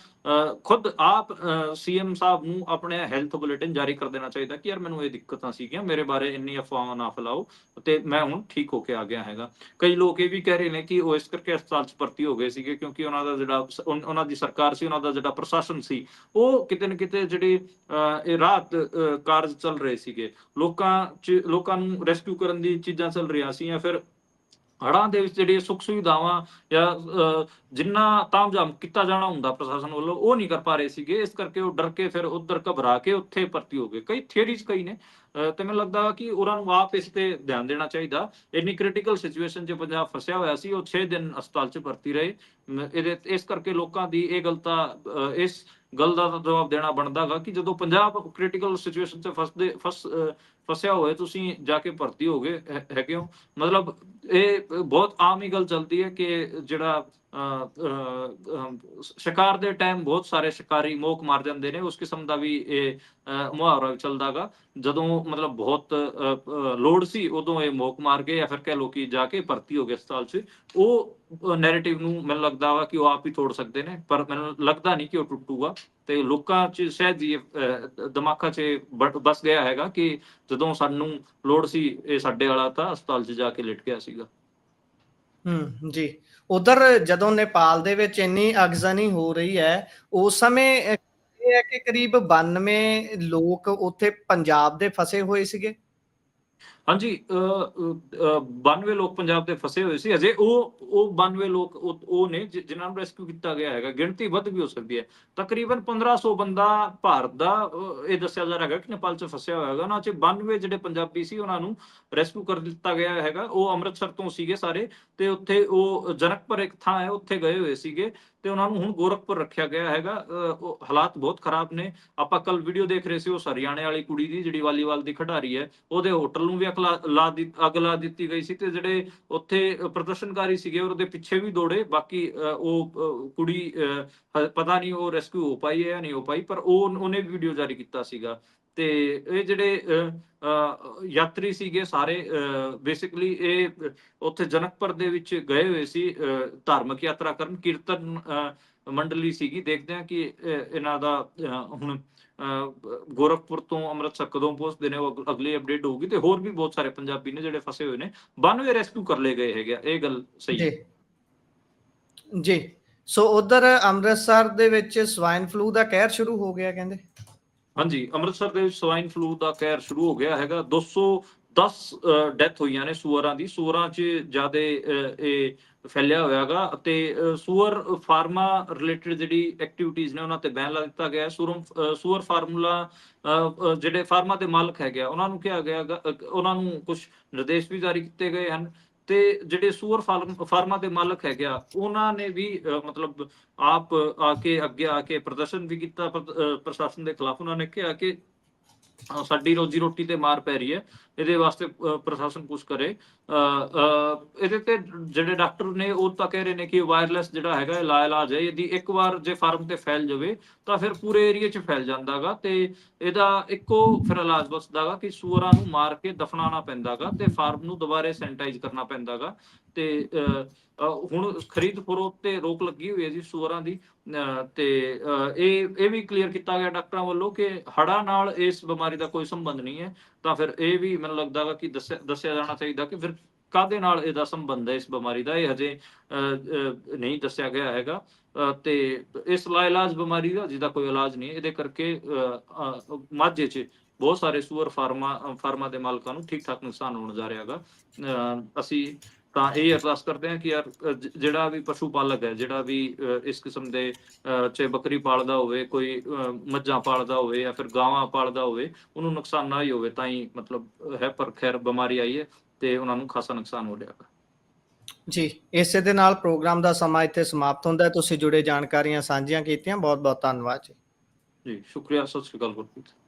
ਖੁਦ ਆਪ ਸੀਐਮ ਸਾਹਿਬ ਨੂੰ ਆਪਣੇ ਹੈਲਥ ਬੁਲੇਟਿਨ ਜਾਰੀ ਕਰ ਦੇਣਾ ਚਾਹੀਦਾ ਕਿ ਯਾਰ ਮੈਨੂੰ ਇਹ ਦਿੱਕਤਾਂ ਸੀਗੀਆਂ, ਮੇਰੇ ਬਾਰੇ ਇੰਨੀ ਅਫਵਾਹਾਂ ਨਾ ਫੈਲਾਓ, ਤੇ ਮੈਂ ਹੁਣ ਠੀਕ ਹੋ ਕੇ ਆ ਗਿਆ ਹੈਗਾ। ਕਈ ਲੋਕ ਇਹ ਵੀ ਕਹਿ ਰਹੇ ਨੇ ਕਿ ਉਹ ਇਸ ਕਰਕੇ ਹਸਪਤਾਲ 'ਚ ਭਰਤੀ ਹੋ ਗਏ ਸੀਗੇ ਕਿਉਂਕਿ ਉਹਨਾਂ ਦਾ ਜਿਹੜਾ ਉਹਨਾਂ ਦੀ ਸਰਕਾਰ ਸੀ ਉਹਨਾਂ ਦਾ ਜਿਹੜਾ ਪ੍ਰਸ਼ਾਸਨ ਸੀ ਉਹ ਕਿਤੇ ਨਾ ਕਿਤੇ ਜਿਹੜੇ ਅਹ, ਇਹ ਰਾਹਤ ਅਹ, ਕਾਰਜ ਚੱਲ ਰਹੇ ਸੀਗੇ। ਲੋਕਾਂ 'ਚ ਲੋਕਾਂ ਨੂੰ ਰੈਸਕਿਊ ਕਰਨ ਦੀ ਚੀਜ਼ਾਂ ਚੱਲ ਰਹੀਆਂ ਸੀ ਜਾਂ ਫਿਰ ਹੜ੍ਹਾਂ ਦੇ ਵਿੱਚ ਜਿਹੜੀਆਂ ਸੁੱਖ ਸੁਵਿਧਾਵਾਂ ਜਾਂ ਜਿੰਨਾ ਤਾਮਝਾਮ ਕੀਤਾ ਜਾਣਾ ਹੁੰਦਾ ਪ੍ਰਸ਼ਾਸਨ ਵੱਲੋਂ, ਉਹ ਨਹੀਂ ਕਰ ਪਾ ਰਹੇ ਸੀਗੇ। ਇਸ ਕਰਕੇ ਉਹ ਡਰ ਕੇ ਫਿਰ ਉਧਰ ਘਬਰਾ ਕੇ ਉੱਥੇ ਭਰਤੀ ਹੋ ਗਏ। ਕਈ ਥਿਊਰੀਜ਼ ਕਈ ਨੇ ਤੇ ਮੈਨੂੰ ਲੱਗਦਾ ਕਿ ਉਹਨਾਂ ਨੂੰ ਆਪ ਇਸ ਤੇ ਧਿਆਨ ਦੇਣਾ ਚਾਹੀਦਾ। ਇੰਨੀ ਕ੍ਰਿਟੀਕਲ ਸਿਚੁਏਸ਼ਨ 'ਚ ਪੰਜਾਬ ਫਸਿਆ ਹੋਇਆ ਸੀ, ਉਹ 6 ਦਿਨ ਹਸਪਤਾਲ 'ਚ ਭਰਤੀ ਰਹੇ। ਇਹਦੇ, ਇਸ ਕਰਕੇ ਲੋਕਾਂ ਦੀ ਇਹ ਗੱਲ ਇਸ ਗੱਲ ਦਾ ਜਵਾਬ ਦੇਣਾ ਬਣਦਾਗਾ ਕਿ ਜਦੋਂ ਪੰਜਾਬ ਕ੍ਰਿਟੀਕਲ ਸਿਚੁਏਸ਼ਨ 'ਚ ਫਸਦੇ, ਫਸ ਫਸਿਆ ਹੋਇਆ ਤੁਸੀਂ ਜਾ ਕੇ ਭਰਤੀ ਹੋ ਗਏ ਹੈਗੇ ਹੋ। ਮਤਲਬ ਇਹ ਬਹੁਤ ਆਮ ਹੀ ਗੱਲ ਚੱਲਦੀ ਹੈ ਕਿ ਜਿਹੜਾ ਸ਼ਿਕਾਰ ਦੇ ਟਾਈਮ ਬਹੁਤ ਸਾਰੇ ਸ਼ਿਕਾਰੀ ਮੋਕ ਮਾਰ ਜਾਂਦੇ ਨੇ ਉਸ ਕਿਸਮ ਦਾ ਵੀ ਇਹ ਅਹ, ਮੁਹਾਵਰਾ ਚੱਲਦਾਗਾ। ਜਦੋਂ ਮਤਲਬ ਬਹੁਤ ਅਹ, ਲੋੜ ਸੀ ਉਦੋਂ ਇਹ ਮੋਕ ਮਾਰ ਗਏ ਜਾਂ ਫਿਰ ਕਹਿ ਲੋ ਜਾ ਕੇ ਭਰਤੀ ਹੋ ਗਏ ਹਸਪਤਾਲ 'ਚ। ਉਹ ਨੈਰੇਟਿਵ ਨੂੰ ਮੈਨੂੰ ਲੱਗਦਾ ਵਾ ਕਿ ਉਹ ਆਪ ਹੀ ਤੋੜ ਸਕਦੇ ਨੇ ਪਰ ਮੈਨੂੰ ਲੱਗਦਾ ਨਹੀਂ ਕਿ ਉਹ ਟੁੱਟੂਗਾ। ਤੇ ਲੋਕਾਂ 'ਚ ਸ਼ਾਇਦ ਇਹ ਅਹ, ਦਿਮਾਗਾਂ 'ਚ ਬ- ਬਸ ਗਿਆ ਹੈਗਾ ਕਿ ਜਦੋਂ ਸਾਨੂੰ ਲੋੜ ਸੀ ਇਹ ਸਾਡੇ ਵਾਲਾ ਤਾਂ ਹਸਪਤਾਲ 'ਚ ਜਾ ਕੇ ਲਿਟ ਗਿਆ ਸੀਗਾ। ਹੂੰ, ਜੀ। ਉਧਰ ਜਦੋਂ ਨੇਪਾਲ ਦੇ ਵਿੱਚ ਇੰਨੀ ਅਗਜ਼ਨੀ ਹੋ ਰਹੀ ਹੈ, ਉਸ ਸਮੇਂ ਇਹ ਹੈ ਕਿ ਕਰੀਬ 92 ਲੋਕ ਉੱਥੇ ਪੰਜਾਬ ਦੇ ਫਸੇ ਹੋਏ ਸੀਗੇ? ਹਾਂਜੀ 92 ਲੋਕ ਪੰਜਾਬ ਦੇ ਫਸੇ ਹੋਏ ਸੀ। ਅਜੇ ਉਹ ਉਹ 92 ਲੋਕ ਉਹ ਨੇ ਜਿ- ਜਿਨ੍ਹਾਂ ਨੂੰ ਰੈਸਕਿਊ ਕੀਤਾ ਗਿਆ ਹੈਗਾ, ਗਿਣਤੀ ਵੱਧ ਵੀ ਹੋ ਸਕਦੀ ਹੈ। ਤਕਰੀਬਨ 1500 ਬੰਦਾ ਭਾਰਤ ਦਾ ਇਹ ਦੱਸਿਆ ਜਾ ਰਿਹਾ ਹੈਗਾ ਕਿ ਨੇਪਾਲ 'ਚ ਫਸਿਆ ਹੋਇਆ ਹੈਗਾ। ਉਹਨਾਂ 'ਚ 92 ਜਿਹੜੇ ਪੰਜਾਬੀ ਸੀ, ਉਹਨਾਂ ਨੂੰ ਰੈਸਕਿਊ ਕਰ ਦਿੱਤਾ ਗਿਆ ਹੈਗਾ। ਉਹ ਅੰਮ੍ਰਿਤਸਰ ਤੋਂ ਸੀਗੇ ਸਾਰੇ ਤੇ ਉੱਥੇ ਉਹ ਜਨਕਪੁਰ ਇੱਕ ਥਾਂ ਹੈ ਉੱਥੇ ਗਏ ਹੋਏ ਸੀਗੇ ਤੇ ਉਹਨਾਂ ਨੂੰ ਹੁਣ ਗੋਰਖਪੁਰ ਰੱਖਿਆ ਗਿਆ ਹੈਗਾ। ਉਹ ਹਾਲਾਤ ਬਹੁਤ ਖਰਾਬ ਨੇ। ਆਪਾਂ ਕੱਲ ਵੀਡੀਓ ਦੇਖ ਰਹੇ ਸੀ ਉਸ ਹਰਿਆਣੇ ਵਾਲੀ ਕੁੜੀ ਦੀ ਜਿਹੜੀ ਵਾਲੀਬਾਲ ਦੀ ਖਿਡਾਰੀ ਹੈ ਉਹਦੇ ਹੋਟਲ ਨੂੰ ਵੀ ਅੱਗ ਲਾ ਅੱਗ ਲਾ ਦਿੱਤੀ ਗਈ ਸੀ ਤੇ ਜਿਹੜੇ ਉੱਥੇ ਪ੍ਰਦਰਸ਼ਨਕਾਰੀ ਸੀਗੇ ਉਹਦੇ ਪਿੱਛੇ ਵੀ ਦੌੜੇ। ਬਾਕੀ ਉਹ ਕੁੜੀ ਅ, ਪਤਾ ਨਹੀਂ ਉਹ ਰੈਸਕਿਊ ਹੋ ਪਾਈ ਹੈ ਜਾਂ ਨਹੀਂ ਹੋ ਪਾਈ ਪਰ ਉਹ ਉਹਨੇ ਵੀਡੀਓ ਜਾਰੀ ਕੀਤਾ ਸੀਗਾ। ਤੇ ਇਹ ਜਿਹੜੇ ਯਾਤਰੀ ਸੀਗੇ ਸਾਰੇ ਬੇਸਿਕਲੀ ਇਹ ਉੱਥੇ ਜਨਕਪੁਰ ਦੇ ਵਿੱਚ ਗਏ ਹੋਏ ਸੀ ਧਾਰਮਿਕ ਯਾਤਰਾ ਕਰਨ। ਕੀਰਤਨ ਮੰਡਲੀ ਸੀਗੀ। ਦੇਖਦੇ ਹਾਂ ਕਿ ਇਹਨਾਂ ਦਾ ਹੁਣ ਗੋਰਖਪੁਰ ਤੋਂ ਅੰਮ੍ਰਿਤਸਰ ਕਦੋਂ ਪਹੁੰਚਦੇ ਨੇ ਉਹ ਅਗਲੀ ਅਪਡੇਟ ਹੋਊਗੀ ਤੇ ਹੋਰ ਵੀ ਬਹੁਤ ਸਾਰੇ ਪੰਜਾਬੀ ਨੇ ਜਿਹੜੇ ਫਸੇ ਹੋਏ ਨੇ। 92 ਰੈਸਕਿਊ ਕਰ ਲਏ ਗਏ ਹੈਗੇ ਆ, ਇਹ ਗੱਲ ਸਹੀ ਹੈ। ਜੀ। ਜੀ। ਸੋ ਉਧਰ ਅੰਮ੍ਰਿਤਸਰ ਦੇ ਵਿੱਚ ਸਵਾਈਨ ਫਲੂ ਦਾ ਕਹਿਰ ਸ਼ੁਰੂ ਹੋ ਗਿਆ ਕਹਿੰਦੇ। ਹਾਂਜੀ, ਅੰਮ੍ਰਿਤਸਰ ਦੇ ਵਿੱਚ ਸਵਾਈਨ ਫਲੂ ਦਾ ਕਹਿਰ ਸ਼ੁਰੂ ਹੋ ਗਿਆ ਹੈਗਾ। 210 ਡੈਥ ਹੋਈਆਂ ਨੇ ਸੂਅਰਾਂ ਦੀ। ਸੂਅਰਾਂ 'ਚ ਜ਼ਿਆਦਾ ਇਹ ਫੈਲਿਆ ਹੋਇਆਗਾ ਅਤੇ ਸੂਅਰ ਫਾਰਮਾ ਰਿਲੇਟਡ ਜਿਹੜੀ ਐਕਟੀਵਿਟੀਜ਼ ਨੇ ਉਹਨਾਂ ਤੇ ਬੈਨ ਲਾ ਦਿੱਤਾ ਗਿਆ। ਹੈ ਸੂਰਮ ਸੂਅਰ ਫਾਰਮੂਲਾ ਜਿਹੜੇ ਫਾਰਮਾ ਦੇ ਮਾਲਕ ਹੈਗੇ ਆ, ਉਹਨਾਂ ਨੂੰ ਕਿਹਾ ਗਿਆ ਉਹਨਾਂ ਨੂੰ ਕੁਝ ਨਿਰਦੇਸ਼ ਵੀ ਜਾਰੀ ਕੀਤੇ ਗਏ ਹਨ। ਤੇ ਜਿਹੜੇ ਸੂਅਰ ਫਾਰਮਾ ਦੇ ਮਾਲਕ ਹੈਗੇ ਆ ਉਹਨਾਂ ਨੇ ਵੀ ਅ, ਮਤਲਬ ਆਪ ਆ ਕੇ ਅੱਗੇ ਆ ਕੇ ਪ੍ਰਦਰਸ਼ਨ ਵੀ ਕੀਤਾ ਪਰ- ਪ੍ਰਸ਼ਾਸਨ ਦੇ ਖਿਲਾਫ ਉਹਨਾਂ ਨੇ ਕਿਹਾ ਕਿ ਸਾਡੀ ਰੋਜੀ ਰੋਟੀ ਤੇ ਮਾਰ ਪੈ ਰਹੀ ਹੈ ਇਹਦੇ ਵਾਸਤੇ ਪ੍ਰਸ਼ਾਸਨ ਕੁਝ ਕਰੇ। ਅ, ਇਹਦੇ ਤੇ ਜਿਹੜੇ ਡਾਕਟਰ ਨੇ ਉਹ ਤਾਂ ਕਹਿ ਰਹੇ ਨੇ ਕਿ ਵਾਇਰਲੈਸ ਜਿਹੜਾ ਹੈਗਾ ਇਹ ਲਾ ਹੈ। ਇਹਦੀ ਇੱਕ ਵਾਰ ਜੇ ਫਾਰਮ ਤੇ ਫੈਲ ਜਾਵੇ ਤਾਂ ਫਿਰ ਪੂਰੇ ਏਰੀਆ 'ਚ ਫੈਲ ਜਾਂਦਾਗਾ ਤੇ ਇਹਦਾ ਇੱਕੋ ਫਿਰ ਇਲਾਜ ਬਸਦਾਗਾ ਕਿ ਸੂਅਰਾਂ ਨੂੰ ਮਾਰ ਕੇ ਦਫਨਾਉਣਾ ਪੈਂਦਾਗਾ ਤੇ ਫਾਰਮ ਨੂੰ ਦੁਬਾਰੇ ਸੈਨੀਟਾਈਜ਼ ਕਰਨਾ ਪੈਂਦਾਗਾ। ਤੇ ਅ, ਹੁਣ ਖਰੀਦ ਫਰੋਖਤ ਤੇ ਰੋਕ ਲੱਗੀ ਹੋਈ ਹੈ ਜੀ ਸੂਅਰਾਂ ਦੀ ਅ, ਤੇ ਅ, ਇਹ ਇਹ ਵੀ ਕਲੀਅਰ ਕੀਤਾ ਗਿਆ ਡਾਕਟਰਾਂ ਵੱਲੋਂ ਕਿ ਹੜਾ ਨਾਲ ਇਸ ਬਿਮਾਰੀ ਦਾ ਕੋਈ ਸੰਬੰਧ ਨਹੀਂ ਹੈ ਤਾਂ ਫਿਰ ਇਹ ਵੀ ਮੈਨੂੰ ਲੱਗਦਾ ਵਾ ਕਿ ਦੱਸਿਆ ਜਾਣਾ ਚਾਹੀਦਾ ਕਿ ਫਿਰ ਕਾਦੇ ਨਾਲ ਇਹਦਾ ਸੰਬੰਧ ਹੈ ਇਸ ਬਿਮਾਰੀ ਦਾ? ਇਹ ਹਜੇ ਨਹੀਂ ਦੱਸਿਆ ਗਿਆ ਹੈਗਾ। ਤੇ ਇਸ ਲਾਇਲਾਜ ਬਿਮਾਰੀ ਦਾ ਜਿਹਦਾ ਕੋਈ ਇਲਾਜ ਨਹੀਂ ਇਹਦੇ ਕਰਕੇ ਅ, ਮਾਝੇ 'ਚ ਬਹੁਤ ਸਾਰੇ ਸੂਅਰ ਫਾਰਮਾ ਫਾਰਮਾ ਦੇ ਮਾਲਕਾਂ ਨੂੰ ਠੀਕ ਠਾਕ ਨੁਕਸਾਨ ਹੋਣ ਜਾ ਰਿਹਾ ਹੈਗਾ। ਅ, ਅਸੀਂ ਤਾਂ ਇਹ ਅਰਦਾਸ ਕਰਦੇ ਹਾਂ ਕਿ ਯਾਰ ਜਿਹੜਾ ਵੀ ਪਸ਼ੂ ਪਾਲਕ ਹੈ ਜਿਹੜਾ ਵੀ ਇਸ ਕਿਸਮ ਦੇ ਚਾਹੇ ਬੱਕਰੀ ਪਾਲਦਾ ਹੋਵੇ ਕੋਈ ਮੱਝਾਂ ਪਾਲਦਾ ਹੋਵੇ ਜਾਂ ਫਿਰ ਗਾਵਾਂ ਪਾਲਦਾ ਹੋਵੇ ਉਹਨੂੰ ਨੁਕਸਾਨ ਨਾ ਹੀ ਹੋਵੇ ਤਾਂ ਹੀ ਮਤਲਬ ਹੈ ਪਰ ਖੈਰ ਬਿਮਾਰੀ ਆਈ ਹੈ ਤੇ ਉਹਨਾਂ ਨੂੰ ਖਾਸਾ ਨੁਕਸਾਨ ਹੋ ਰਿਹਾ ਹੈ। ਜੀ ਇਸੇ ਦੇ ਨਾਲ ਪ੍ਰੋਗਰਾਮ ਦਾ ਸਮਾਂ ਇੱਥੇ ਸਮਾਪਤ ਹੁੰਦਾ ਹੈ। ਤੁਸੀਂ ਜੁੜੇ ਜਾਣਕਾਰੀਆਂ ਸਾਂਝੀਆਂ ਕੀਤੀਆਂ। ਬਹੁਤ ਬਹੁਤ ਧੰਨਵਾਦ ਜੀ। ਜੀ ਸ਼ੁਕਰੀਆ। ਸਤਿ ਸ਼੍ਰੀ ਅਕਾਲ ਗੁਰਪ੍ਰੀਤ।